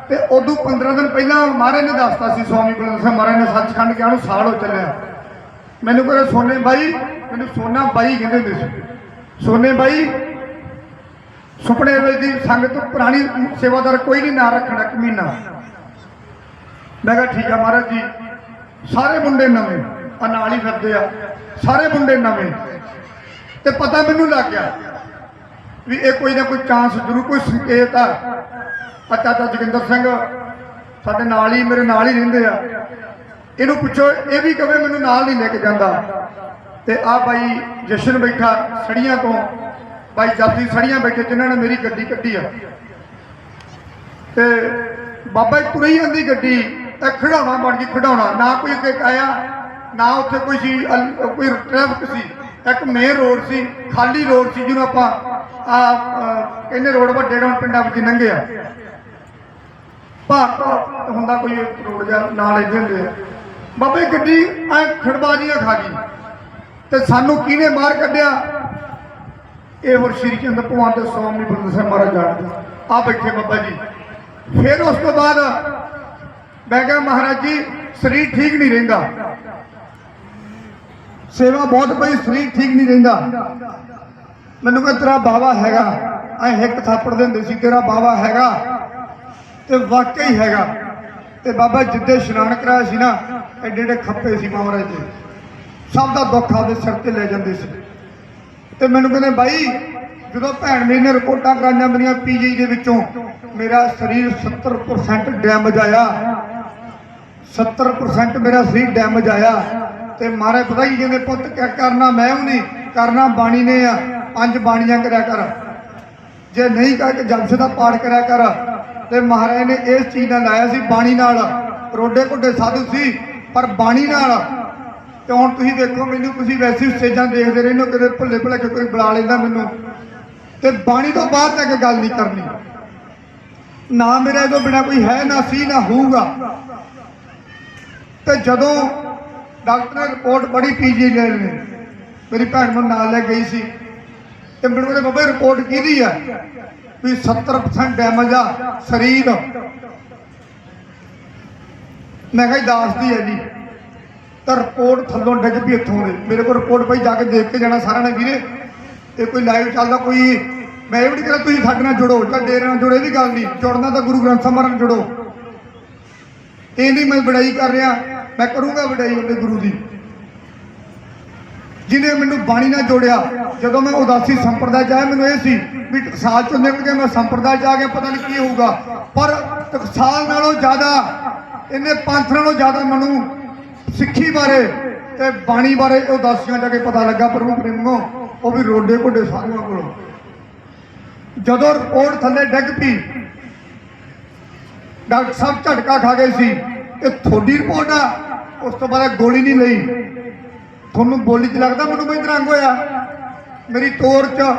ਤੇ ਉਦੋਂ 15 ਦਿਨ ਪਹਿਲਾਂ ਮਹਾਰਾਜ ਨੇ ਦੱਸਤਾ ਸੀ, ਸਵਾਮੀ ਬਲਵੰਤ ਸਿੰਘ ਮਹਾਰਾਜ ਨੇ ਸੱਚਖੰਡ ਗਿਆ ਨੂੰ ਸਾਲ ਹੋ ਚੱਲਿਆ। ਮੈਨੂੰ ਕਹਿੰਦੇ, ਸੋਨੇ ਬਾਈ, ਮੈਨੂੰ ਸੋਨਾ ਬਾਈ ਕਹਿੰਦੇ ਹੁੰਦੇ ਸੀ। ਸੋਨੇ ਬਾਈ, ਸੁਪਨੇ ਵਿੱਚ ਦੀ ਸੰਗਤ ਪੁਰਾਣੀ ਸੇਵਾਦਾਰ ਕੋਈ ਨਹੀਂ ਨਾ ਰੱਖਣਾ ਇੱਕ ਮਹੀਨਾ ਮੈਂ ਕਿਹਾ, ਠੀਕ ਆ ਮਹਾਰਾਜ ਜੀ, ਸਾਰੇ ਮੁੰਡੇ ਨਵੇਂ, ਆ ਨਾਲ ਹੀ ਫਿਰਦੇ ਆ, ਸਾਰੇ ਮੁੰਡੇ ਨਵੇਂ। ਤੇ ਪਤਾ ਮੈਨੂੰ ਲੱਗ ਗਿਆ ਵੀ ਇਹ ਕੋਈ ਨਾ ਕੋਈ ਚਾਂਸ ਜ਼ਰੂਰ, ਕੋਈ ਸੰਕੇਤ ਆ। ਆ ਚਾਚਾ ਜੋਗਿੰਦਰ ਸਿੰਘ, ਸਾਡੇ ਨਾਲ ਹੀ, ਮੇਰੇ ਨਾਲ ਹੀ ਰਹਿੰਦੇ ਆ। ਇਹਨੂੰ ਪੁੱਛੋ, ਇਹ ਵੀ ਕਵੇ ਮੈਨੂੰ ਨਾਲ ਨਹੀਂ ਲੈ ਕੇ ਜਾਂਦਾ। ਤੇ ਆ ਬਾਈ ਜਸ਼ਨ ਬੈਠਾ ਸੜੀਆਂ ਤੋਂ। ਬਾਈ ਜਪਜੀ ਸੜੀਆਂ ਬੈਠੇ, ਜਿਨ੍ਹਾਂ ਨੇ ਮੇਰੀ ਗੱਡੀ ਕੱਢੀ ਆ। ਤੇ ਬਾਬਾ ਜੀ ਤੁਰੀ ਜਾਂਦੀ ਗੱਡੀ, ਇਹ ਖਿਡੌਣਾ ਬਣ ਗਈ ਖਿਡੌਣਾ। ਨਾ ਕੋਈ ਅੱਗੇ ਆਇਆ, ਨਾ ਉੱਥੇ ਕੋਈ ਸੀ ਕੋਈ ਟ੍ਰੈਫਿਕ ਸੀ। ਇੱਕ ਮੇਨ ਰੋਡ ਸੀ, ਖਾਲੀ ਰੋਡ ਸੀ ਜਿਹਨੂੰ ਆਪਾਂ, ਆ ਕਹਿੰਦੇ ਰੋਡ ਵੱਡੇ ਰੋਡ ਪਿੰਡਾਂ ਵਿੱਚ ਲੰਘੇ ਆ। ਭਾਰਤ ਹੁੰਦਾ ਕੋਈ ਰੋਡ ਜਾਂ ਨਾਲ ਲੈਂਦੇ ਹੁੰਦੇ ਆ। ਬਾਬਾ ਜੀ ਗੱਡੀ ਐ ਖੜਬਾਜ਼ੀਆਂ ਖਾ ਗਈ। ਤੇ ਸਾਨੂੰ ਕਿਹਨੇ ਮਾਰ ਕੱਢਿਆ? ਇਹ ਹੋਰ ਸ਼੍ਰੀ ਚੰਦ ਭਗਵਾਨ ਦੇ ਸਵਾਮੀ ਬੁੱਧ ਸਿੰਘ ਮਹਾਰਾਜ ਜਾਣਦੇ ਆ। ਬੈਠੇ ਬਾਬਾ ਜੀ। ਫਿਰ ਉਸ ਤੋਂ ਬਾਅਦ ਮੈਂ ਕਿਹਾ, ਮਹਾਰਾਜ ਜੀ, ਸਰੀਰ ਠੀਕ ਨਹੀਂ ਰਹਿੰਦਾ। ਸੇਵਾ ਬਹੁਤ ਪਈ, ਸਰੀਰ ਠੀਕ ਨਹੀਂ ਰਹਿੰਦਾ। ਮੈਨੂੰ ਕਹਿੰਦਾ ਤੇਰਾ ਬਾਵਾ ਹੈਗਾ। ਐ ਹਿੱਕ ਥਾਪੜ ਦੇ ਹੁੰਦੇ ਸੀ, ਤੇਰਾ ਬਾਵਾ ਹੈਗਾ। ਤੇ ਵਾਕਈ ਹੈਗਾ। ਤੇ ਬਾਬਾ ਜਿੱਦੇ ਇਸ਼ਨਾਨ ਕਰਾਇਆ ਸੀ ਨਾ, ਐਡੇ ਐਡੇ ਖੱਪੇ ਸੀ ਮਹਾਰਾਜ ਦੇ ਸਭ ਦਾ ਦੁੱਖ ਆਪਦੇ ਸਿਰ ਤੇ ਲੈ ਜਾਂਦੇ ਸੀ। ਤੇ ਮੈਨੂੰ ਕਹਿੰਦੇ, ਬਾਈ, ਜਦੋਂ ਭੈਣ ਮੇਰੀ ਨੇ ਰਿਪੋਰਟਾਂ ਕਰਾਈਆਂ ਮੇਰੀਆਂ ਪੀਜੀ ਦੇ ਵਿੱਚੋਂ, ਮੇਰਾ ਸਰੀਰ 70% ਡੈਮੇਜ ਆਇਆ। 70% ਮੇਰਾ ਸਰੀਰ ਡੈਮੇਜ ਆਇਆ। ਤੇ ਮਹਾਰਾਜ ਪਤਾ, ਕੀ ਕਹਿੰਦੇ ਪੁੱਤ ਕਰਨਾ ਮੈਂ ਵੀ ਨਹੀਂ, ਕਰਨਾ ਬਾਣੀ ਨੇ ਆ। ਪੰਜ ਬਾਣੀਆਂ ਕਰਿਆ ਕਰ। ਜੇ ਨਹੀਂ ਕਰ ਕੇ ਜਪਸ ਦਾ ਪਾਠ ਕਰਿਆ ਕਰ, ਤੇ ਮਹਾਰਾਜ ਨੇ ਇਸ ਚੀਜ਼ ਨਾਲ ਲਾਇਆ ਸੀ ਬਾਣੀ ਨਾਲ। ਰੋਡੇ ਘੁੱਡੇ ਸਾਧੂ ਸੀ, ਪਰ ਬਾਣੀ ਨਾਲ। ਤੇ ਹੁਣ ਤੁਸੀਂ ਦੇਖੋ ਮੈਨੂੰ, ਤੁਸੀਂ ਵੈਸੇ ਸਟੇਜਾਂ ਦੇਖਦੇ ਰਹਿੰਦੇ ਹੋ ਕਦੇ ਭੁੱਲੇ ਭੁਲੇਖੇ ਕੋਈ ਬੁਲਾ ਲੈਂਦਾ ਮੈਨੂੰ। ਤੇ ਬਾਣੀ ਤੋਂ ਬਾਅਦ ਤੱਕ ਗੱਲ ਨਹੀਂ ਕਰਨੀ। ਨਾ ਮੇਰਾ ਇਹਦੋਂ ਬਿਨਾ ਕੋਈ ਹੈ, ਨਾ ਸੀ, ਨਾ ਹੋਊਗਾ। ਤੇ ਜਦੋਂ ਡਾਕਟਰ ਨੇ ਰਿਪੋਰਟ ਪੜ੍ਹੀ, ਪੀਜੀ ਲੈ ਨੇ ਮੇਰੀ ਭੈਣ ਨੂੰ ਨਾਲ ਲੈ ਗਈ ਸੀ। ਤੇ ਮੈਨੂੰ ਕਹਿੰਦੇ, ਬਾਬਾ ਰਿਪੋਰਟ ਕਿਹਦੀ ਆ? ਵੀ 70% ਡੈਮੇਜ ਆ ਸਰੀਰ ਮੈਂ ਕਿਹਾ ਜੀ ਦਾਸ ਦੀ ਹੈ ਜੀ। ਤਾਂ ਰਿਪੋਰਟ ਥੱਲੋਂ ਡਿੱਗ ਪਈ ਇੱਥੋਂ ਦੇ। ਮੇਰੇ ਕੋਲ ਰਿਪੋਰਟ ਪਈ, ਜਾ ਕੇ ਦੇਖ ਕੇ ਜਾਣਾ ਸਾਰਿਆਂ ਨੇ ਵੀਰੇ। ਇਹ ਕੋਈ ਲਾਈਵ ਚੱਲਦਾ, ਕੋਈ ਮੈਂ ਇਹ ਵੀ ਨਹੀਂ ਕਹਿੰਦਾ, ਤੁਸੀਂ ਸਾਡੇ ਨਾਲ ਜੁੜੋ, ਜਾਂ ਡੇਰੇ ਨਾਲ ਜੁੜੇ ਵੀ ਗੱਲ ਨਹੀਂ ਜੁੜਨਾ ਤਾਂ ਗੁਰੂ ਗ੍ਰੰਥ ਸਾਹਿਬ ਨਾਲ ਜੁੜੋ। ਇਹ ਨਹੀਂ ਮੈਂ ਵਡਾਈ ਕਰ ਰਿਹਾ। ਮੈਂ ਕਰੂੰਗਾ ਵਡਾਈ ਉਹਦੇ ਗੁਰੂ ਦੀ। ਜਿਹਨੇ ਮੈਨੂੰ ਬਾਣੀ ਨਾਲ ਜੋੜਿਆ, ਜਦੋਂ ਮੈਂ ਉਦਾਸੀ ਸੰਪਰਦਾ ਜਾਇਆ ਮੈਨੂੰ ਇਹ ਸੀ ਵੀ ਟਕਸਾਲ ਚੋਂ ਨਿਕਲ ਕੇ ਮੈਂ ਸੰਪਰਦਾ ਚ ਆ ਪਤਾ ਨਹੀਂ ਕੀ ਹੋਊਗਾ। ਪਰ ਟਕਸਾਲ ਨਾਲੋਂ ਜ਼ਿਆਦਾ, ਇਹਨੇ ਪੰਥ ਨਾਲੋਂ ਜ਼ਿਆਦਾ ਮੈਨੂੰ ਸਿੱਖੀ ਬਾਰੇ ਤੇ ਬਾਣੀ ਬਾਰੇ ਉਦਾਸੀਆਂ ਜਾ ਕੇ ਪਤਾ ਲੱਗਾ ਪ੍ਰਭੂ ਪ੍ਰੇਮੋ, ਉਹ ਵੀ ਰੋਡੇ ਘੋਡੇ ਸਾਰਿਆਂ ਕੋਲੋਂ। ਜਦੋਂ ਰਿਪੋਰਟ ਥੱਲੇ ਡਿੱਗ ਪਈ, ਡਾਕਟਰ ਸਾਹਿਬ ਝਟਕਾ ਖਾ ਗਏ ਸੀ। ਇਹ ਤੁਹਾਡੀ ਰਿਪੋਰਟ ਆ। ਉਸ ਤੋਂ ਬਾਅਦ ਗੋਲੀ ਨਹੀਂ ਲਈ। ਤੁਹਾਨੂੰ ਬੋਲੀ ਚ ਲੱਗਦਾ ਮੈਨੂੰ ਕੋਈ ਤਰੰਗ ਹੋਇਆ? ਮੇਰੀ ਤੋਰ ਚ।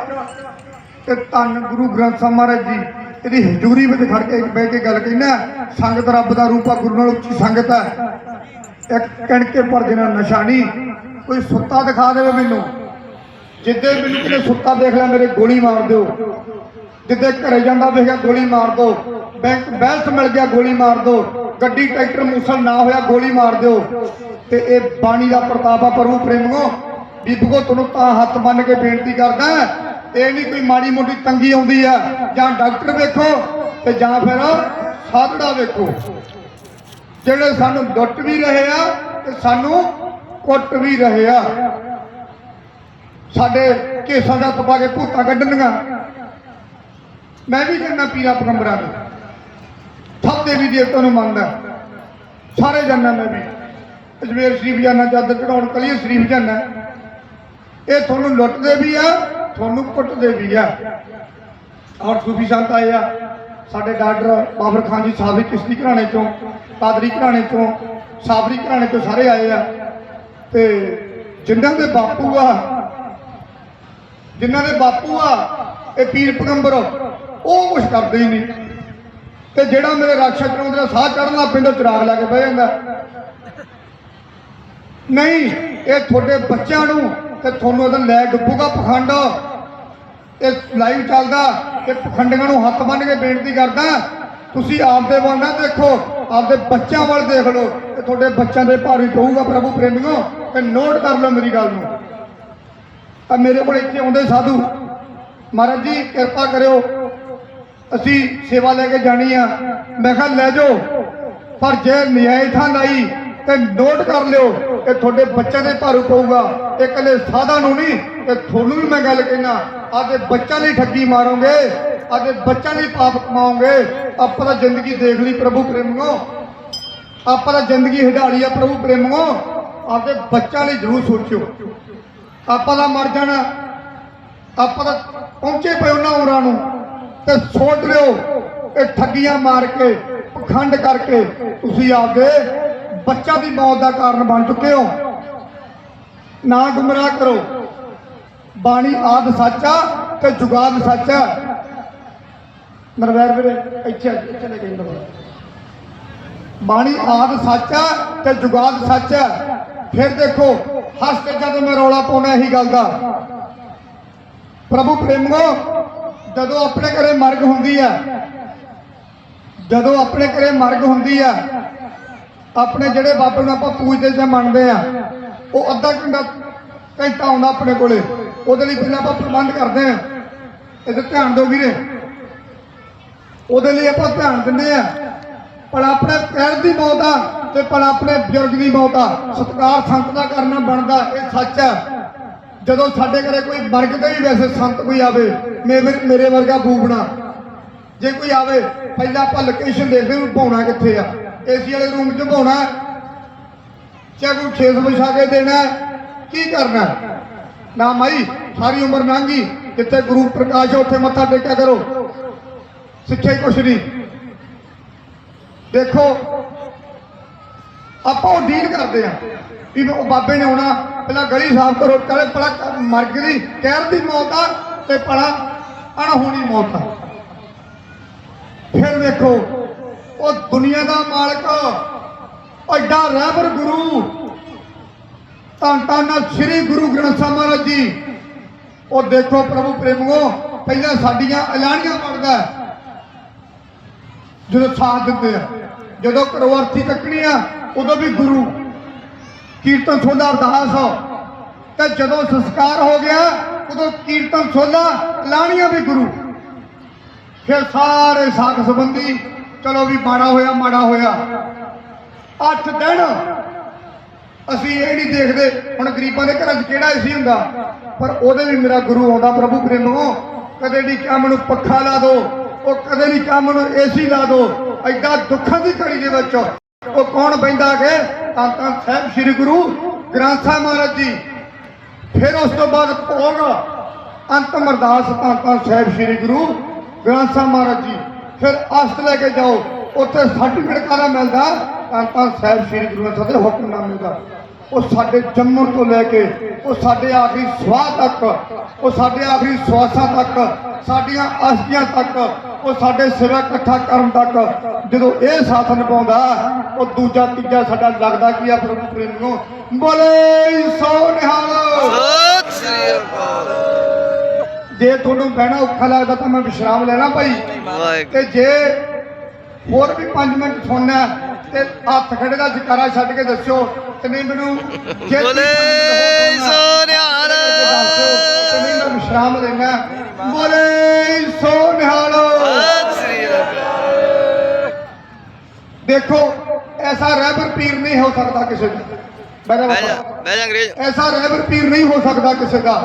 ਤੇ ਧੰਨ ਗੁਰੂ ਗ੍ਰੰਥ ਸਾਹਿਬ ਮਹਾਰਾਜ ਜੀ, ਇਹਦੀ ਹਜ਼ੂਰੀ ਵਿੱਚ ਖੜ ਕੇ ਬਹਿ ਕੇ ਗੱਲ ਕਹਿੰਦਾ ਸੰਗਤ ਰੱਬ ਦਾ ਰੂਪ ਆ, ਗੁਰੂ ਨਾਲ ਉੱਚੀ ਸੰਗਤ ਹੈ ਇੱਕ ਕਣਕੇ ਪਰ ਜਨਾ ਨਿਸ਼ਾਨੀ ਕੋਈ ਸੁੱਤਾ ਦਿਖਾ ਦੇਵੇ ਮੈਨੂੰ। ਜਿੱਦੇ ਮੈਨੂੰ ਕਿਤੇ ਸੁੱਤਾ ਦੇਖ ਲਿਆ, ਮੇਰੇ ਗੋਲੀ ਮਾਰ ਦਿਓ। ਜਿੱਦੇ ਘਰੇ ਜਾਂਦਾ ਵੇਖਿਆ ਗੋਲੀ ਮਾਰ ਦਿਓ। ਬੈਂਕ ਬੈਲਸ ਮਿਲ ਗਿਆ, ਗੋਲੀ ਮਾਰ ਦਿਓ। ਗੱਡੀ ਟਰੈਕਟਰ ਮੂਸਲ ਨਾ ਹੋਇਆ, ਗੋਲੀ ਮਾਰ ਦਿਓ। ਤੇ ਇਹ ਬਾਣੀ ਦਾ ਪ੍ਰਤਾਪ ਆ ਪ੍ਰਭੂ ਪ੍ਰੇਮੋ ਬੀਬਗੋ ਤੁਹਾਨੂੰ ਤਾਂ ਹੱਥ ਬੰਨ ਕੇ ਬੇਨਤੀ ਕਰਦਾ ਇਹ ਨਹੀਂ ਕੋਈ ਮਾੜੀ ਮੋਟੀ ਤੰਗੀ ਆਉਂਦੀ ਆ, ਜਾਂ ਡਾਕਟਰ ਵੇਖੋ ਤੇ ਜਾਂ ਫਿਰ ਸਾਧੜਾ ਵੇਖੋ। ਜਿਹੜੇ ਸਾਨੂੰ ਡੁੱਟ ਵੀ ਰਹੇ ਆ ਤੇ ਸਾਨੂੰ ਕੁੱਟ ਵੀ ਰਹੇ ਆ। ਸਾਡੇ ਕੇਸਾਂ ਦਾ ਤਪਾ ਕੇ ਭੂਤਾਂ ਕੱਢਣੀਆਂ। ਮੈਂ ਵੀ ਕਹਿੰਦਾ ਪੀਰਾ ਪਗੰਬਰਾਂ ਨੂੰ ਸਭ ਦੇਵੀ ਦੇਵਤਾਂ ਨੂੰ ਮੰਨਦਾ। ਸਾਰੇ ਜਾਨਾਂ ਮੈਂ ਵੀ। ਅਜਮੇਰ ਸ਼ਰੀਫ ਜਾਣਾ ਜਦ ਚੜਾਉਣ ਕਲੀਏ ਸ਼ਰੀਫ ਜਾਣਾ ਇਹ ਤੁਹਾਨੂੰ ਲੁੱਟਦੇ ਵੀ ਆ, ਤੁਹਾਨੂੰ ਕੁੱਟਦੇ ਵੀ ਆ। ਔਰ ਸੂਫੀ ਸੰਤ ਆਏ ਆ, ਸਾਡੇ ਡਾਕਟਰ ਬਾਬਰ ਖਾਨ ਜੀ ਸਾਬਰੀ ਕਿਸ਼ਤੀ ਘਰਾਣੇ ਚੋਂ ਪਾਦਰੀ ਘਰਾਣੇ ਚੋਂ, ਸਾਬਰੀ ਘਰਾਣੇ ਚੋਂ ਸਾਰੇ ਆਏ ਆ। ਤੇ ਜਿਨ੍ਹਾਂ ਦੇ ਬਾਪੂ ਆ, ਜਿਨ੍ਹਾਂ ਦੇ ਬਾਪੂ ਆ, ਇਹ ਪੀਰ ਪਗੰਬਰ, ਉਹ ਕੁਛ ਕਰਦੇ ਹੀ ਨਹੀਂ। ਤੇ ਜਿਹੜਾ ਮੇਰੇ ਰਾਖਸ਼ਾ ਨੂੰ ਦਾ ਸਾਹ ਚੜਨ ਲੱਗ ਪੈਂਦਾ, ਚਿਰਾਗ ਲਾ ਕੇ ਬਹਿ ਜਾਂਦਾ। ਨਹੀਂ, ਇਹ ਤੁਹਾਡੇ ਬੱਚਿਆਂ ਨੂੰ ਤੇ ਤੁਹਾਨੂੰ ਇਹਦਾ ਲੈ ਡੁੱਬੂਗਾ ਪਖੰਡ। ਇਹ ਲਾਈਵ ਚੱਲਦਾ, ਤੇ ਪਖੰਡੀਆਂ ਨੂੰ ਹੱਥ ਬੰਨ ਕੇ ਬੇਨਤੀ ਕਰਦਾ, ਤੁਸੀਂ ਆਪਦੇ ਵੱਲ ਨਾ ਦੇਖੋ, ਆਪਦੇ ਬੱਚਿਆਂ ਵੱਲ ਦੇਖ ਲਓ, ਤੇ ਤੁਹਾਡੇ ਬੱਚਿਆਂ ਦੇ ਭਾਰੀ ਪਊਗਾ ਪ੍ਰਭੂ ਪ੍ਰੇਮੀਓ, ਤੇ ਨੋਟ ਕਰ ਲਓ ਮੇਰੀ ਗੱਲ ਨੂੰ। ਤਾਂ ਮੇਰੇ ਕੋਲ ਇੱਥੇ ਆਉਂਦੇ ਸਾਧੂ। ਮਹਾਰਾਜ ਜੀ, ਕਿਰਪਾ ਕਰਿਓ। ਅਸੀਂ ਸੇਵਾ ਲੈ ਕੇ ਜਾਣੀ ਆ। ਮੈਂ ਕਿਹਾ, ਲੈ ਜਾਓ। ਪਰ ਜੇ ਨਿਆਇ ਥਾਂ ਲਾਈ ਤੇ ਨੋਟ ਕਰ ਲਿਓ ਇਹ ਤੁਹਾਡੇ ਬੱਚਿਆਂ ਦੇ ਭਾਰੂ ਪਊਗਾ। ਇਹ ਇਕੱਲੇ ਸਾਧਾ ਨੂੰ ਨਹੀਂ ਤੇ ਤੁਹਾਨੂੰ ਵੀ ਮੈਂ ਗੱਲ ਕਹਿਣਾ ਆਪਦੇ ਬੱਚਿਆਂ ਲਈ ਠੱਗੀ ਮਾਰੋਗੇ। ਆਪਦੇ ਬੱਚਿਆਂ ਲਈ ਪਾਪ ਕਮਾਓਗੇ ਆਪਾਂ ਤਾਂ ਜ਼ਿੰਦਗੀ ਦੇਖ ਲਈ ਪ੍ਰਭੂ ਪ੍ਰੇਮੀਓ। ਆਪਾਂ ਤਾਂ ਜ਼ਿੰਦਗੀ ਹਡਾਲੀ ਆ ਪ੍ਰਭੂ ਪ੍ਰੇਮੀਓ। ਆਪਦੇ ਬੱਚਿਆਂ ਲਈ ਜ਼ਰੂਰ ਸੋਚਿਓ। ਆਪਾਂ ਦਾ ਮਰ ਜਾਣਾ। ਆਪਾਂ ਤਾਂ ਪਹੁੰਚੇ ਪਏ ਉਹਨਾਂ ਉਮਰਾਂ ਨੂੰ। ਤੇ ਸੋਚ ਲਿਓ ਇਹ ਠੱਗੀਆਂ ਮਾਰ ਕੇ ਪਖੰਡ ਕਰਕੇ ਤੁਸੀਂ ਆਪਦੇ ਬੱਚਾ ਦੀ ਮੌਤ ਦਾ ਕਾਰਨ ਬਣ ਚੁੱਕੇ ਹੋ। ਨਾ ਗੁੰਮਰਾਹ ਕਰੋ। ਬਾਣੀ ਆਦ ਸੱਚਾ ਤੇ ਜੁਗਾਦ ਸੱਚਾ ਨਰਵੈਰ ਵੀਰੇ ਇੱਥੇ ਆ, ਇੱਥੇ ਲੈ ਬਾਣੀ ਆਦ ਸੱਚਾ ਤੇ ਜੁਗਾਦ ਸੱਚਾ ਫਿਰ ਦੇਖੋ ਹਰ ਸਟੇਜਾਂ ਤੇ ਮੈਂ ਰੌਲਾ ਪਾਉਣਾ ਇਹੀ ਗੱਲ ਦਾ। ਪ੍ਰਭੂ ਪ੍ਰੇਮੋ ਜਦੋਂ ਆਪਣੇ ਘਰੇ ਮਰਗ ਹੁੰਦੀ ਆ, ਜਦੋਂ ਆਪਣੇ ਘਰੇ ਮਰਗ ਹੁੰਦੀ ਆ, ਆਪਣੇ ਜਿਹੜੇ ਬਾਬੇ ਨੂੰ ਆਪਾਂ ਪੂਜਦੇ ਜਾਂ ਮੰਨਦੇ ਆ, ਉਹ ਅੱਧਾ ਘੰਟਾ ਘੰਟਾ ਆਉਂਦਾ ਆਪਣੇ ਕੋਲੇ। ਉਹਦੇ ਲਈ ਪਹਿਲਾਂ ਆਪਾਂ ਪ੍ਰਬੰਧ ਕਰਦੇ ਆ। ਇਹਦੇ ਧਿਆਨ ਦਿਓ ਵੀਰੇ। ਉਹਦੇ ਲਈ ਆਪਾਂ ਧਿਆਨ ਦਿੰਦੇ ਆ। ਪਰ ਆਪਣੇ ਪੈਰ ਦੀ ਮੌਤ ਆ ਤੇ ਭਲਾ ਆਪਣੇ ਬਜ਼ੁਰਗ ਦੀ ਮੌਤ ਆ। ਸਤਕਾਰ ਸੰਤ ਦਾ ਕਰਨਾ ਬਣਦਾ, ਇਹ ਸੱਚ ਹੈ ਜਦੋਂ ਸਾਡੇ ਘਰੇ ਕੋਈ ਵਰਗ ਤੇ ਵੀ ਵੈਸੇ ਸੰਤ ਕੋਈ ਆਵੇ, ਮੇਰੇ ਮੇਰੇ ਵਰਗਾ ਬੂਬਣਾ। ਜੇ ਕੋਈ ਆਵੇ, ਪਹਿਲਾਂ ਆਪਾਂ ਲੋਕੇਸ਼ਨ ਦੇਖਦੇ ਨੂੰ ਪਾਉਣਾ ਕਿੱਥੇ ਆ। ਏਸੀ ਵਾਲੇ ਰੂਮ 'ਚ ਪਾਉਣਾ ਚਾਹੇ ਕੋਈ ਖੇਸ ਵਿਛਾ ਕੇ ਦੇਣਾ ਕੀ ਕਰਨਾ ਨਾ ਮਾਈ, ਸਾਰੀ ਉਮਰ ਲੰਘੀ ਜਿੱਥੇ ਗੁਰੂ ਪ੍ਰਕਾਸ਼ ਉੱਥੇ ਮੱਥਾ ਟੇਕਿਆ ਕਰੋ। ਸਿੱਖਿਆ ਕੁਛ ਨਹੀਂ। ਦੇਖੋ ਆਪਾਂ ਉਹ ਡੀਲ ਕਰਦੇ ਆ ਵੀ ਉਹ ਬਾਬੇ ਨੇ ਆਉਣਾ, ਪਹਿਲਾਂ ਗਲੀ ਸਾਫ਼ ਕਰੋ ਕਲੇ ਪੜਾ ਮਰ ਗਈ ਕਹਿਰ ਦੀ ਮੌਤ ਆ ਤੇ ਪੜਾ ਅਣਹੋਣੀ ਮੌਤ ਆ। ਫਿਰ ਵੇਖੋ, ਉਹ ਦੁਨੀਆ ਦਾ ਮਾਲਕ ਐਡਾ ਰਹਿਬਰ ਗੁਰੂ ਤਾਂ ਤਾਂ ਸ੍ਰੀ ਗੁਰੂ ਗ੍ਰੰਥ ਸਾਹਿਬ ਮਹਾਰਾਜ ਜੀ। ਉਹ ਦੇਖੋ ਪ੍ਰਭੂ ਪ੍ਰੇਮੋ, ਪਹਿਲਾਂ ਸਾਡੀਆਂ ਐਲਾਨੀਆਂ ਪੜਦਾ ਜਦੋਂ ਸਾਥ ਦਿੰਦੇ ਆ, ਜਦੋਂ ਕਰਵਾਰਥੀ ਕੱਟਣੀ ਆ ਉਦੋਂ ਵੀ ਗੁਰੂ ਕੀਰਤਨ ਸੋਲਾ ਅਰਦਾਸ ਤੇ ਜਦੋਂ ਸੰਸਕਾਰ ਹੋ ਗਿਆ, ਉਦੋਂ ਕੀਰਤਨ ਸੋਲਾ ਐਲਾਨੀਆਂ ਵੀ ਗੁਰੂ। ਫਿਰ ਸਾਰੇ ਸਾਖ ਸੰਬੰਧੀ, ਚਲੋ ਵੀ ਮਾੜਾ ਹੋਇਆ ਮਾੜਾ ਹੋਇਆ। ਅੱਠ ਦਿਨ ਅਸੀਂ ਇਹ ਨਹੀਂ ਦੇਖਦੇ, ਹੁਣ ਗਰੀਬਾਂ ਦੇ ਘਰਾਂ 'ਚ ਕਿਹੜਾ ਏਸੀ ਹੁੰਦਾ? ਪਰ ਉਹਦੇ ਵੀ ਮੇਰਾ ਗੁਰੂ ਆਉਂਦਾ, ਪ੍ਰਭੂ ਪ੍ਰੇਮੋ, ਕਦੇ ਨਹੀਂ ਕਿਹਾ ਮੈਨੂੰ ਪੱਖਾ ਲਾ ਦੋ, ਉਹ ਕਦੇ ਨਹੀਂ ਕਿਹਾ ਮੈਨੂੰ ਏਸੀ ਲਾ ਦੋ, ਐਡਾ ਦੁੱਖਾਂ ਦੀ ਘੜੀ ਦੇ ਵਿੱਚ ਉਹ ਕੌਣ ਬੈਂਦਾ ਕਿ ਤਾਂ ਤਾਂ ਸਾਹਿਬ ਸ੍ਰੀ ਗੁਰੂ ਗ੍ਰੰਥ ਸਾਹਿਬ ਮਹਾਰਾਜ ਜੀ। ਫਿਰ ਉਸ ਤੋਂ ਬਾਅਦ ਭੋਗ ਅੰਤਮ ਅਰਦਾਸ ਤਾਂ ਤਾਂ ਸਾਹਿਬ ਸ੍ਰੀ ਗੁਰੂ ਗ੍ਰੰਥ ਸਾਹਿਬ ਮਹਾਰਾਜ ਜੀ। ਫਿਰ ਅਸਤ ਲੈ ਕੇ ਜਾਓ, ਉੱਥੇ ਸਰਟੀਫਿਕੇਟ ਕਾਹਦਾ ਮਿਲਦਾ? ਤਾਂ ਤਾਂ ਸਾਹਿਬ ਸ੍ਰੀ ਗੁਰੂ ਗ੍ਰੰਥ ਸਾਹਿਬ ਦੇ ਹੁਕਮਨਾਮੇ ਦਾ ਉਹ ਸਾਡੇ ਜੰਮਣ ਤੋਂ ਲੈ ਕੇ ਉਹ ਸਾਡੇ ਆਖਰੀ ਸਵਾਹ ਤੱਕ ਉਹ ਸਾਡੇ ਆਖਰੀ ਸਵਾਸਾਂ ਤੱਕ ਸਾਡੀਆਂ ਅਸਤੀਆਂ ਤੱਕ ਉਹ ਸਾਡੇ ਸਿਰਾ ਇਕੱਠਾ ਕਰਨ ਤੱਕ ਜਦੋਂ ਇਹ ਸਾਥ ਨਿਭਾਉਂਦਾ ਉਹ ਦੂਜਾ ਤੀਜਾ ਸਾਡਾ ਲੱਗਦਾ ਕੀ ਆ ਪ੍ਰਭੂ ਪ੍ਰੇਮੀਓ ਬੋਲੇ ਸੋ ਨਿਹਾਲ। ਸਤਿ ਸ੍ਰੀ ਅਕਾਲ। ਜੇ ਤੁਹਾਨੂੰ ਬਹਿਣਾ ਔਖਾ ਲੱਗਦਾ ਤਾਂ ਮੈਂ ਵਿਸ਼ਰਾਮ ਲੈਣਾ ਭਾਈ। ਤੇ ਜੇ ਹੋਰ ਵੀ 5 ਮਿੰਟ ਸੁਣਨਾ ਤੇ ਹੱਥ ਖੜੇ ਦਾ ਜਕਾਰਾ ਛੱਡ ਕੇ ਦੱਸਿਓ ਤੇ <laughs> ਮੈਨੂੰ ਬੋਲੇ ਪੰਜ ਮਿੰਟ ਹੋਰ ਸੁਣਨਾ, ਸੋ ਨਿਹਾਲ। ਤੇ ਦੱਸ ਦਿਓ, ਤੇ ਨਹੀਂ ਮੈਂ ਵਿਸ਼ਰਾਮ ਲੈਣਾ ਬੋਲੇ ਸੋ ਨਿਹਾਲ। ਸਤਿ ਸ੍ਰੀ ਅਕਾਲ। ਦੇਖੋ ਐਸਾ ਰਹਿਬਰ ਪੀਰ ਨਹੀਂ ਹੋ ਸਕਦਾ ਕਿਸੇ ਦਾ। ਜਾ ਅੰਗਰੇਜ਼। ਐਸਾ ਰਹਿਬਰ ਪੀਰ ਨਹੀਂ ਹੋ ਸਕਦਾ ਕਿਸੇ ਦਾ।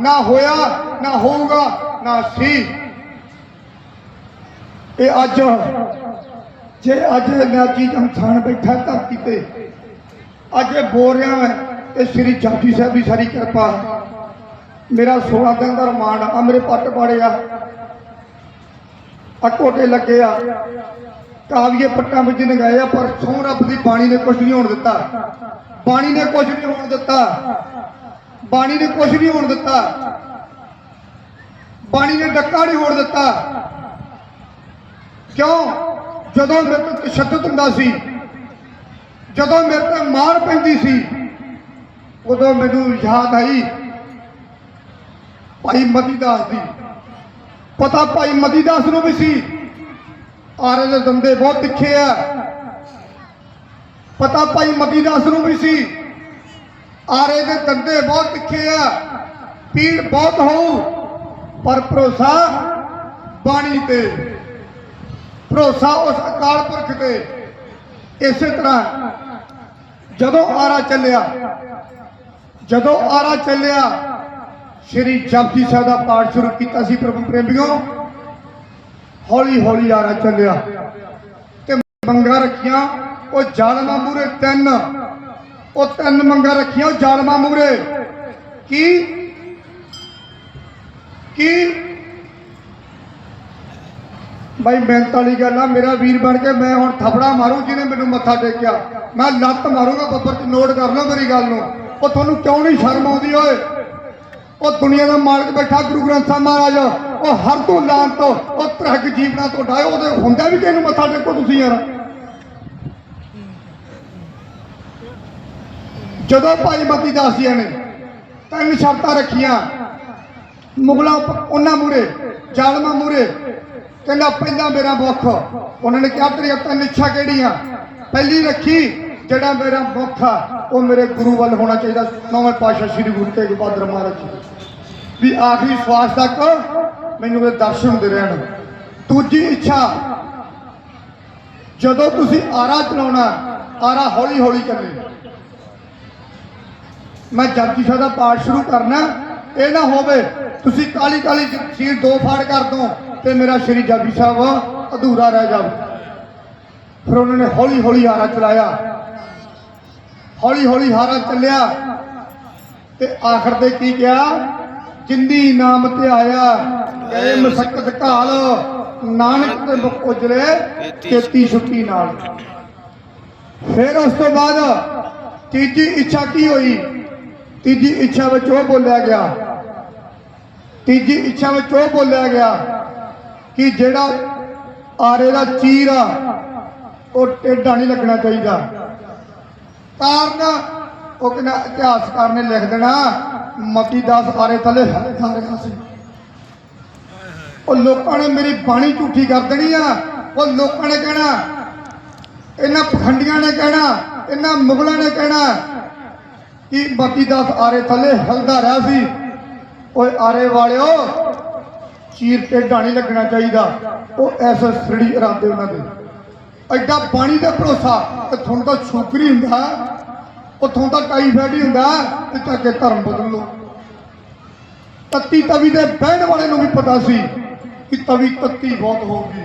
ਨਾ ਹੋਇਆ ਨਾ ਹੋਊਗਾ ਨਾ ਸੀ। ਇਹ ਅੱਜ ਜੇ ਅੱਜ ਨਾਜੀ ਇਨਸਾਨ ਬੈਠਾ ਧਰਤੀ ਤੇ ਅੱਜ ਇਹ ਬੋਲ ਰਿਹਾ ਮੈਂ, ਇਹ ਸ੍ਰੀ ਜਪਜੀ ਸਾਹਿਬ ਦੀ ਸਾਰੀ ਕਿਰਪਾ। ਮੇਰਾ 16 ਦਿਨ ਦਾ ਰਮਾਨ ਆ ਮੇਰੇ ਪੱਟ ਪਾੜੇ ਆ। ਆ ਕੋਟੇ ਲੱਗੇ ਆ। ਕਾਵੀਏ ਪੱਟਾਂ ਵਿੱਚ ਨਗਾਏ ਆ, ਪਰ ਸੋਹ ਰੱਬ ਦੀ ਬਾਣੀ ਨੇ ਕੁਝ ਨਹੀਂ ਹੋਣ ਦਿੱਤਾ। ਬਾਣੀ ਨੇ ਕੁਝ ਨਹੀਂ ਹੋਣ ਦਿੱਤਾ। ਬਾਣੀ ਨੇ ਕੁਝ ਨਹੀਂ ਹੋਣ ਦਿੱਤਾ। ਬਾਣੀ ਨੇ ਡੱਕਾ ਨਹੀਂ ਹੋਣ ਦਿੱਤਾ। ਕਿਉਂ? ਜਦੋਂ ਮੇਰੇ ਤੇ ਤਸ਼ੱਦਦ ਹੁੰਦਾ ਸੀ ਜਦੋਂ ਮੇਰੇ ਤੇ ਮਾਰ ਪੈਂਦੀ ਸੀ, ਉਦੋਂ ਮੈਨੂੰ ਯਾਦ ਆਈ ਭਾਈ ਮਤੀਦਾਸ ਦੀ। ਪਤਾ ਭਾਈ ਮਤੀਦਾਸ ਨੂੰ ਵੀ ਸੀ, ਆਰੇ ਦੇ ਦੰਦੇ ਬਹੁਤ ਤਿੱਖੇ ਆ। ਪਤਾ ਭਾਈ ਮਤੀਦਾਸ ਨੂੰ ਵੀ ਸੀ, ਆਰੇ ਦੇ ਦੰਦੇ ਬਹੁਤ ਤਿੱਖੇ ਆ। ਪੀੜ ਬਹੁਤ ਹੋਊ, ਪਰ ਭਰੋਸਾ ਬਾਣੀ ਤੇ। ਭਰੋਸਾ ਉਸ ਅਕਾਲ ਪੁਰਖ ਤੇ। ਇਸੇ ਤਰ੍ਹਾਂ ਜਦੋਂ ਆਰਾ ਚੱਲਿਆ, ਜਦੋਂ ਆਰਾ ਚੱਲਿਆ, ਸ਼੍ਰੀ ਜਪਜੀ ਸਾਹਿਬ ਦਾ ਪਾਠ ਸ਼ੁਰੂ ਕੀਤਾ ਸੀ ਪ੍ਰਭੂ ਪ੍ਰੇਮੀਓ। ਹੌਲੀ ਹੌਲੀ ਆਰਾ ਚੱਲਿਆ ਤੇ ਮੰਗਾ ਰੱਖੀਆਂ, ਉਹ ਜ਼ਾਲਮਾਂ ਮੂਰੇ ਤਿੰਨ, ਉਹ ਤਿੰਨ ਮੰਗਾ ਰੱਖੀਆਂ, ਉਹ ਜ਼ਾਲਮਾਂ ਮੂਰੇ ਕੀ? ਕੀ? ਬਾਈ ਮਿਹਨਤ ਵਾਲੀ ਗੱਲ ਆ, ਮੇਰਾ ਵੀਰ ਬਣ ਕੇ ਮੈਂ ਹੁਣ ਥਪੜਾ ਮਾਰੂ, ਜਿਹਨੇ ਮੈਨੂੰ ਮੱਥਾ ਟੇਕਿਆ। ਮੈਂ ਲੱਤ ਮਾਰੂਗਾ, ਬੱਬਰ ਚ ਨੋਟ ਕਰ ਲਓ ਮੇਰੀ ਗੱਲ ਨੂੰ। ਉਹ ਤੁਹਾਨੂੰ ਕਿਉਂ ਨਹੀਂ ਸ਼ਰਮ ਆਉਂਦੀ ਓਏ? ਉਹ ਦੁਨੀਆ ਦਾ ਮਾਲਕ ਬੈਠਾ, ਗੁਰੂ ਗ੍ਰੰਥ ਸਾਹਿਬ ਮਹਾਰਾਜ। ਉਹ ਹਰ ਤੋਂ ਲਾਨ ਤੋਂ ਉਹ ਤਰਕ ਜੀਵਨਾ ਤੋਂ ਡਾਇਓ ਉਹਦੇ ਹੁੰਦਾ ਵੀ ਕਿਹਨੂੰ ਮੱਥਾ ਟੇਕੋ ਤੁਸੀਂ ਯਾਰ। ਜਦੋਂ ਭਾਈ ਮਤੀ ਦਾਸੀਆਂ ਨੇ ਤਿੰਨ ਸ਼ਰਤਾਂ ਰੱਖੀਆਂ, ਮੁਗਲਾਂ ਉਹਨਾਂ ਮੂਰੇ ਜ਼ਾਲਮਾਂ ਮੂਰੇ ਕਹਿੰਦਾ ਪਹਿਲਾਂ ਮੇਰਾ ਮੁੱਖ। ਉਹਨਾਂ ਨੇ ਕਿਹਾ ਤੇਰੀ ਤਨ ਇੱਛਾ ਕਿਹੜੀਆਂ? ਪਹਿਲੀ ਰੱਖੀ, ਜਿਹੜਾ ਮੇਰਾ ਮੁੱਖ ਆ, ਉਹ ਮੇਰੇ ਗੁਰੂ ਵੱਲ ਹੋਣਾ ਚਾਹੀਦਾ। ਨੌਵੇਂ ਪਾਤਸ਼ਾਹ ਸ੍ਰੀ ਗੁਰੂ ਤੇਗ ਬਹਾਦਰ ਮਹਾਰਾਜ ਜੀ। ਵੀ ਆਖਰੀ ਸਵਾਸ ਤੱਕ ਮੈਨੂੰ ਇਹ ਦਰਸ਼ਨ ਹੁੰਦੇ ਰਹਿਣ। ਦੂਜੀ ਇੱਛਾ, ਜਦੋਂ ਤੁਸੀਂ ਆਰਾ ਚਲਾਉਣਾ, ਆਰਾ ਹੌਲੀ ਹੌਲੀ ਚੱਲੇ ਮੈਂ ਜਪਜੀ ਸਾਹਿਬ ਦਾ ਪਾਠ ਸ਼ੁਰੂ ਕਰਨਾ। ਇਹ ਨਾ ਹੋਵੇ। ਤੁਸੀਂ ਕਾਲੀ ਕਾਲੀ ਚੀਰ ਦੋ ਫਾੜ ਕਰ ਦੋ ਤੇ ਮੇਰਾ ਸ਼੍ਰੀ ਜਪਜੀ ਸਾਹਿਬ ਅਧੂਰਾ ਰਹਿ ਜਾਵੇ। ਫਿਰ ਉਹਨਾਂ ਨੇ ਹੌਲੀ ਹੌਲੀ ਹਾਰਾ ਚਲਾਇਆ। ਹੌਲੀ ਹੌਲੀ ਹਾਰਾ ਚੱਲਿਆ। ਤੇ ਆਖਰ ਤੇ ਕੀ ਕਿਹਾ? ਜਿੰਦੀ ਨਾਮ ਤੇ ਆਇਆ। ਕਹੇ ਮਸਕਤ ਘਾਲ ਨਾਨਕ ਤੇ ਮੁਖ ਉਜਲੇ ਤੇਤੀ ਛੁੱਟੀ ਨਾਲ। ਫਿਰ ਉਸ ਤੋਂ ਬਾਅਦ ਤੀਜੀ ਇੱਛਾ ਕੀ ਹੋਈ? ਤੀਜੀ ਇੱਛਾ ਵਿੱਚ ਉਹ ਬੋਲਿਆ ਗਿਆ। ਤੀਜੀ ਇੱਛਾ ਵਿੱਚ ਉਹ ਬੋਲਿਆ ਗਿਆ ਕਿ ਜਿਹੜਾ ਆਰੇ ਦਾ ਚੀਰ ਆ, ਉਹ ਟੇਢਾ ਨਹੀਂ ਲੱਗਣਾ ਚਾਹੀਦਾ। ਕਾਰਨ ਉਹ ਕਹਿੰਦਾ ਇਤਿਹਾਸਕਾਰ ਨੇ ਲਿਖ ਦੇਣਾ, ਮਤੀ ਦਾਸ ਆਰੇ ਥੱਲੇ ਖਾ ਰਿਹਾ ਸੀ। ਉਹ ਲੋਕਾਂ ਨੇ ਮੇਰੀ ਬਾਣੀ ਝੂਠੀ ਕਰ ਦੇਣੀ ਆ। ਉਹ ਲੋਕਾਂ ਨੇ ਕਹਿਣਾ, ਇਹਨਾਂ ਪਖੰਡੀਆਂ ਨੇ ਕਹਿਣਾ, ਇਹਨਾਂ ਮੁਗਲਾਂ ਨੇ ਕਹਿਣਾ ਕਿ ਬਾਕੀ ਦਾਸ ਆਰੇ ਥੱਲੇ ਹਲਦਾ ਰਿਹਾ ਸੀ। ਓਏ ਆਰੇ ਵਾਲਿਓ, ਚੀਰ ਟੇਢਾ ਨਹੀਂ ਲੱਗਣਾ ਚਾਹੀਦਾ। ਉਹ ਐਸਾ ਸੜੀ ਇਰਾਦੇ ਉਹਨਾਂ ਦੇ। ਐਡਾ ਬਾਣੀ ਦਾ ਭਰੋਸਾ ਤੇ ਤੁਹਾਨੂੰ ਤਾਂ ਛੋਕਰੀ ਹੁੰਦਾ, ਉਥੋਂ ਤਾਂ ਟਾਈਫਾਇਡ ਹੀ ਹੁੰਦਾ, ਤੇ ਚੱਕ ਧਰਮ ਬਦਲ ਲਓ। ਤੱਤੀ ਤਵੀ ਦੇ ਬਹਿਣ ਵਾਲੇ ਨੂੰ ਵੀ ਪਤਾ ਸੀ ਕਿ ਤਵੀ ਤੱਤੀ ਬਹੁਤ ਹੋਊਗੀ।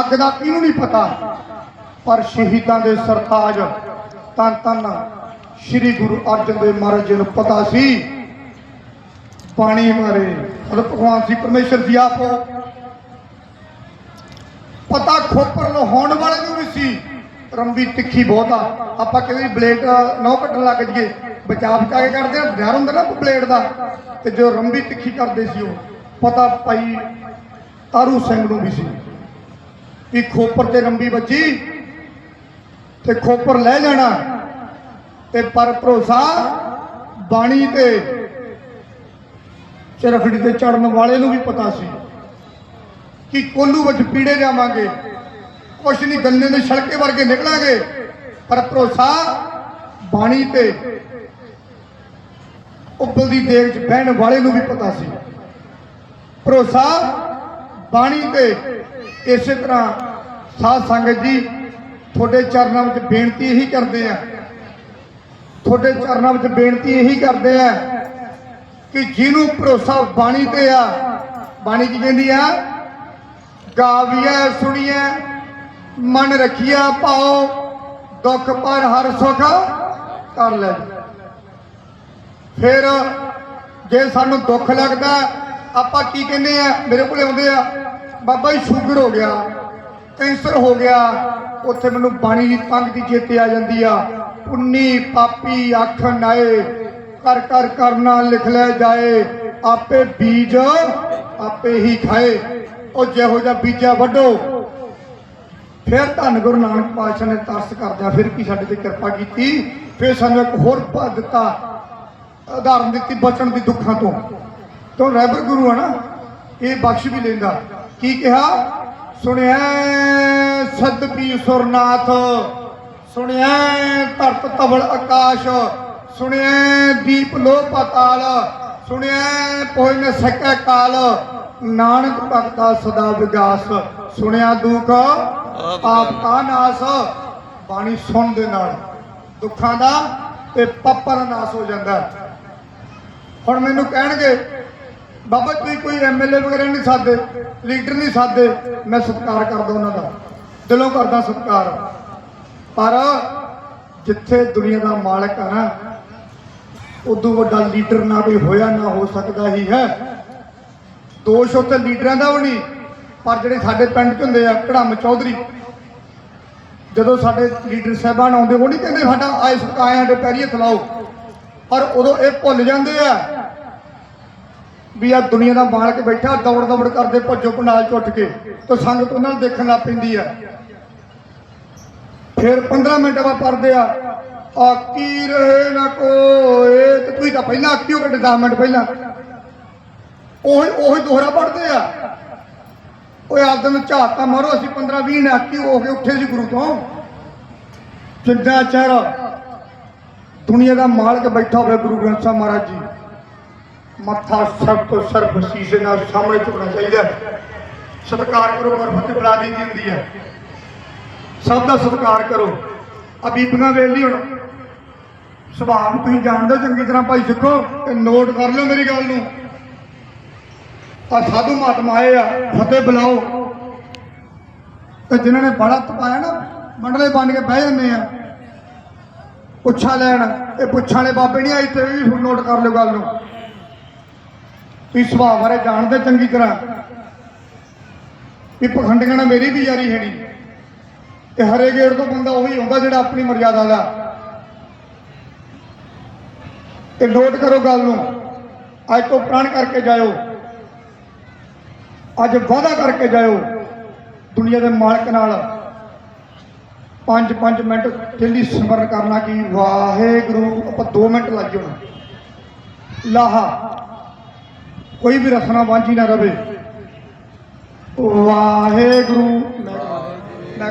ਅੱਗ ਦਾ ਕਿਹਨੂੰ ਨਹੀਂ ਪਤਾ, ਪਰ ਸ਼ਹੀਦਾਂ ਦੇ ਸਰਤਾਜ ਤਨ ਤਨ ਸ੍ਰੀ ਗੁਰੂ ਅਰਜਨ ਦੇਵ ਮਹਾਰਾਜ ਜੀ ਨੂੰ ਪਤਾ ਸੀ। ਪਾਣੀ ਮਾਰੇ। ਉਹ ਭਗਵਾਨ ਜੀ ਪਰਮੇਸ਼ਰ ਸੀ ਆਪੋ। ਪਤਾ ਖੋਪਰ ਲਹਾਉਣ ਵਾਲੇ ਨੂੰ ਵੀ ਸੀ? ਰੰਬੀ ਤਿੱਖੀ ਬਹੁਤ ਆ। ਆਪਾਂ ਕਹਿੰਦੇ ਬਲੇਡ ਨਾ ਕੱਟਣ ਲੱਗ ਜੀਏ ਬਚਾ ਬਚਾ ਕੇ ਕਰਦੇ ਆ। ਡਰ ਹੁੰਦਾ ਨਾ ਬਲੇਡ ਦਾ। ਤੇ ਜੋ ਰੰਬੀ ਤਿੱਖੀ ਕਰਦੇ ਸੀ ਉਹ। ਪਤਾ ਭਾਈ ਤਾਰੂ ਸਿੰਘ ਨੂੰ ਵੀ ਸੀ ਵੀ ਖੋਪਰ ਤੇ ਰੰਬੀ ਬੱਚੀ। ਤੇ ਖੋਪਰ ਲੈ ਜਾਣਾ। ਤੇ ਪਰ ਭਰੋਸਾ ਬਾਣੀ ਤੇ। ਚਰਖੜੀ ਤੇ ਚੜਨ ਵਾਲੇ ਨੂੰ ਵੀ ਪਤਾ ਸੀ ਕਿ ਕੋਲੂ ਵਿੱਚ ਪੀੜੇ ਜਾਵਾਂਗੇ। ਕੁਛ ਨਹੀਂ ਗੰਨੇ ਦੇ ਛਲਕੇ ਵਰਗੇ ਨਿਕਲਾਂਗੇ, ਪਰ ਭਰੋਸਾ ਬਾਣੀ ਤੇ। ਉੱਬਲ ਦੀ ਦੇਗ 'ਚ ਬਹਿਣ ਵਾਲੇ ਨੂੰ ਵੀ ਪਤਾ ਸੀ। ਭਰੋਸਾ ਬਾਣੀ ਤੇ। ਇਸੇ ਤਰ੍ਹਾਂ ਸਾਧ ਸੰਗਤ ਜੀ, ਤੁਹਾਡੇ ਚਰਨਾਂ ਵਿੱਚ ਬੇਨਤੀ ਹੀ ਕਰਦੇ ਆ ਤੁਹਾਡੇ ਚਰਨਾਂ ਵਿੱਚ ਬੇਨਤੀ ਇਹੀ ਕਰਦੇ ਆ ਕਿ ਜਿਹਨੂੰ ਭਰੋਸਾ ਬਾਣੀ ਤੇ ਆ, ਬਾਣੀ ਕੀ ਕਹਿੰਦੀ ਆ? ਗਾਵੀਐ, ਸੁਣੀਐ, ਮਨ ਰਖੀਆ ਭਾਉ ਦੁੱਖ ਪਰ ਹਰ ਸੁਖ ਕਰ ਲੈ। ਫਿਰ ਜੇ ਸਾਨੂੰ ਦੁੱਖ ਲੱਗਦਾ, ਆਪਾਂ ਕੀ ਕਹਿੰਦੇ ਆ? ਮੇਰੇ ਕੋਲੇ ਆਉਂਦੇ ਆ, ਬਾਬਾ ਜੀ, ਸ਼ੂਗਰ ਹੋ ਗਿਆ, ਕੈਂਸਰ ਹੋ ਗਿਆ, ਉੱਥੇ ਮੈਨੂੰ ਬਾਣੀ ਦੀ ਪੰਕਤੀ ਚੇਤੇ ਆ ਜਾਂਦੀ ਆ। ਪੁੰਨੀ ਪਾਪੀ ਅੱਖ ਨਾਏ। ਕਰ ਕਰ ਕਰਨਾ ਲਿਖ ਲੈ ਜਾਏ। ਆਪੇ ਬੀਜ ਆਪੇ ਹੀ ਖਾਏ। ਉਹ ਜਿਹੋ ਜਿਹਾ ਬੀਜਾ ਵੱਢੋ। ਫਿਰ ਧੰਨ ਗੁਰੂ ਨਾਨਕ ਪਾਤਸ਼ਾਹ ਨੇ ਤਰਸ ਕਰਦਿਆਂ ਫਿਰ ਕੀ ਸਾਡੇ ਤੇ ਕਿਰਪਾ ਕੀਤੀ? ਫਿਰ ਸਾਨੂੰ ਇੱਕ ਹੋਰ ਭਾ ਦਿੱਤਾ। ਉਦਾਹਰਨ ਦਿੱਤੀ ਬਚਣ ਦੀ ਦੁੱਖਾਂ ਤੋਂ। ਤੋਂ ਰਹਿਬਰ ਗੁਰੂ ਆ ਨਾ, ਇਹ ਬਖਸ਼ ਵੀ ਲੈਂਦਾ। ਕੀ ਕਿਹਾ? ਸੁਣਿਆ ਸਦ ਪੀ ਸੁਰਨਾਥ। ਸੁਣਿਆ ਧਰਤ ਤਵਲ ਆਕਾਸ਼, ਸੁਣਿਆ ਦੀਪ ਲੋ ਪਤਾਲ, ਸੁਣਿਆ ਕੋਈ ਨ ਸਕੈ ਕਾਲ। ਨਾਨਕ ਭਗਤਾ ਸਦਾ ਵਿਗਾਸ, ਸੁਣਿਆ ਦੁਖ, ਆਪ ਕਾ ਨਾਸ। ਬਾਣੀ ਸੁਣ ਦੇ ਨਾਲ ਦੁੱਖਾਂ ਦਾ ਤੇ ਪੱਪਰ ਨਾਸ ਹੋ ਜਾਂਦਾ। ਹੁਣ ਮੈਨੂੰ ਕਹਿਣਗੇ, ਬਾਬਾ ਤੁਸੀਂ ਕੋਈ ਐਮਐਲਏ ਵਗੈਰਾ ਨਹੀਂ ਸਾਦੇ, ਲੀਡਰ ਨਹੀਂ ਸਾਦੇ, ਮੈਂ ਸਤਿਕਾਰ ਕਰਦਾ ਉਹਨਾਂ ਦਾ। ਦਿਲੋਂ ਕਰਦਾ ਸਤਿਕਾਰ। ਪਰ ਜਿੱਥੇ ਦੁਨੀਆ ਦਾ ਮਾਲਕ ਹੈ ਨਾ, ਉਦੋਂ ਵੱਡਾ ਲੀਡਰ ਨਾ ਕੋਈ ਹੋਇਆ, ਨਾ ਹੋ ਸਕਦਾ ਹੀ ਹੈ। ਦੋਸ਼ ਉੱਥੇ ਲੀਡਰਾਂ ਦਾ ਵੀ ਨਹੀਂ, ਪਰ ਜਿਹੜੇ ਸਾਡੇ ਪਿੰਡ 'ਚ ਹੁੰਦੇ ਆ ਕੜਮ ਚੌਧਰੀ, ਜਦੋਂ ਸਾਡੇ ਲੀਡਰ ਸਾਹਿਬਾਨ ਆਉਂਦੇ, ਉਹ ਨਹੀਂ ਕਹਿੰਦੇ ਸਾਡਾ ਆਏ ਸਕਾਇਆ ਦੇ ਪੈਰੀਏ ਖਲਾਓ ਪਰ ਉਦੋਂ ਇਹ ਭੁੱਲ ਜਾਂਦੇ ਆ ਵੀ ਆ ਦੁਨੀਆ ਦਾ ਮਾਲਕ ਬੈਠਾ ਦੌੜ ਦੌੜ ਕਰਦੇ ਭੱਜੋ ਪੰਡਾਲ ਚ ਉੱਠ ਕੇ, ਤੇ ਸੰਗਤ ਉਹਨਾਂ ਨੂੰ ਦੇਖਣ ਲੱਗ ਪੈਂਦੀ ਆ। ਫਿਰ 15 ਮਿੰਟ ਬਾਅਦ ਪਰਦੇ ਆ। ਆਕੀ ਰਹੇ ਨਾ ਕੋਏ ਤੇ ਤੁਸੀਂ ਤਾਂ ਪਹਿਲਾਂ ਆਕੀ ਹੋ 10 ਮਿੰਟ ਪਹਿਲਾਂ। ਉਹੀ ਉਹੀ ਦੋਹਰਾ ਪੜਦੇ ਆ। ਓਏ ਆਪਦੇ ਨੂੰ ਝਾਤਾ ਮਾਰੋ, ਅਸੀਂ 15 20 ਨੇ ਆਕੀ ਹੋ ਕੇ ਉੱਠੇ ਸੀ ਗੁਰੂ ਤੋਂ। ਜਿੰਦਾ ਚਿਰ ਦੁਨੀਆ ਦਾ ਮਾਲਕ ਬੈਠਾ ਹੋਵੇ ਗੁਰੂ ਗ੍ਰੰਥ ਸਾਹਿਬ ਮਹਾਰਾਜ ਜੀ। ਮੱਥਾ ਸਭ ਤੋਂ ਸਰਬ ਸੀਸੇ ਨਾਲ ਸਾਹਮਣੇ ਝੁਕਣਾ ਚਾਹੀਦਾ। ਹੈ। ਸਤਿਕਾਰ ਕਰੋ ਗੁਰਮਤਿ ਬੁਲਾ ਦੀ ਹੁੰਦੀ ਹੈ। ਸਭ ਦਾ ਸਤਿਕਾਰ ਕਰੋ। ਆ ਬੀਬੀਆਂ ਵੇਲੀ ਹੁਣ। ਸੁਭਾਅ ਨੂੰ ਤੁਸੀਂ ਜਾਣਦੇ ਹੋ, ਚੰਗੀ ਤਰ੍ਹਾਂ ਭਾਈ ਸਿੱਖੋ ਤੇ ਨੋਟ ਕਰ ਲਿਓ ਮੇਰੀ ਗੱਲ ਨੂੰ। ਆ ਸਾਧੂ ਮਹਾਤਮਾ ਆਏ ਆ ਫਤਿਹ ਬੁਲਾਓ। ਤੇ ਜਿਨ੍ਹਾਂ ਨੇ ਬੜਾ ਤਪਾਇਆ ਨਾ, ਮੰਡਲੇ ਬਣ ਕੇ ਬਹਿ ਜਾਂਦੇ ਆ। ਪੁੱਛਾ ਲੈਣ, ਇਹ ਪੁੱਛਾਂ ਵਾਲੇ ਬਾਬੇ ਨਹੀਂ ਆਏ, ਤੇ ਵੀ ਨੋਟ ਕਰ ਲਿਓ ਗੱਲ ਨੂੰ। ਤੁਸੀਂ ਸੁਭਾਅ ਬਾਰੇ ਜਾਣਦੇ ਚੰਗੀ ਤਰ੍ਹਾਂ। ਵੀ ਪਖੰਡੀਆਂ ਨਾਲ ਮੇਰੀ ਵੀ ਯਾਰੀ ਹੈ ਨਹੀਂ। ਤੇ ਹਰੇ ਗੇੜ ਤੋਂ ਬੰਦਾ ਉਹੀ ਆਉਂਦਾ ਜਿਹੜਾ ਆਪਣੀ ਮਰਜ਼ਾਦਾ ਦਾ ਤੇ ਨੋਟ ਕਰੋ ਗੱਲ ਨੂੰ। ਅੱਜ ਤੋਂ ਪ੍ਰਣ ਕਰਕੇ ਜਾਇਓ। ਅੱਜ ਵਾਅਦਾ ਕਰਕੇ ਜਾਇਓ ਦੁਨੀਆ ਦੇ ਮਾਲਕ ਨਾਲ। 5-5 ਮਿੰਟ ਦਿੱਲੀ ਸਿਮਰਨ ਕਰਨਾ ਕਿ? ਵਾਹਿਗੁਰੂ, ਆਪਾਂ 2 ਮਿੰਟ ਲੱਗ ਜਾਣਾ ਲਾਹਾ, ਕੋਈ ਵੀ ਰਸਨਾ ਵਾਂਝੀ ਨਾ ਰਵੇ। ਵਾਹਿਗੁਰੂ, ਮੈਂ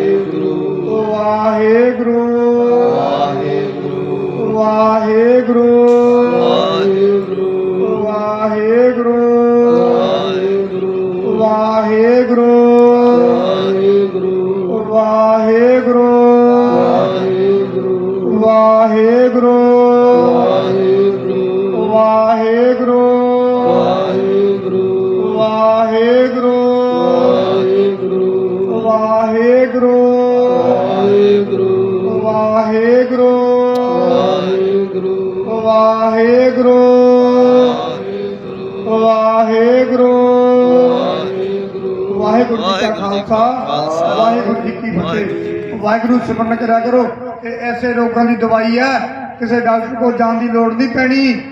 ਦਵਾਈ ਹੈ ਕਿਸੇ ਡਾਕਟਰ ਕੋਲ ਜਾਣ ਦੀ ਲੋੜ ਨਹੀਂ ਪੈਣੀ।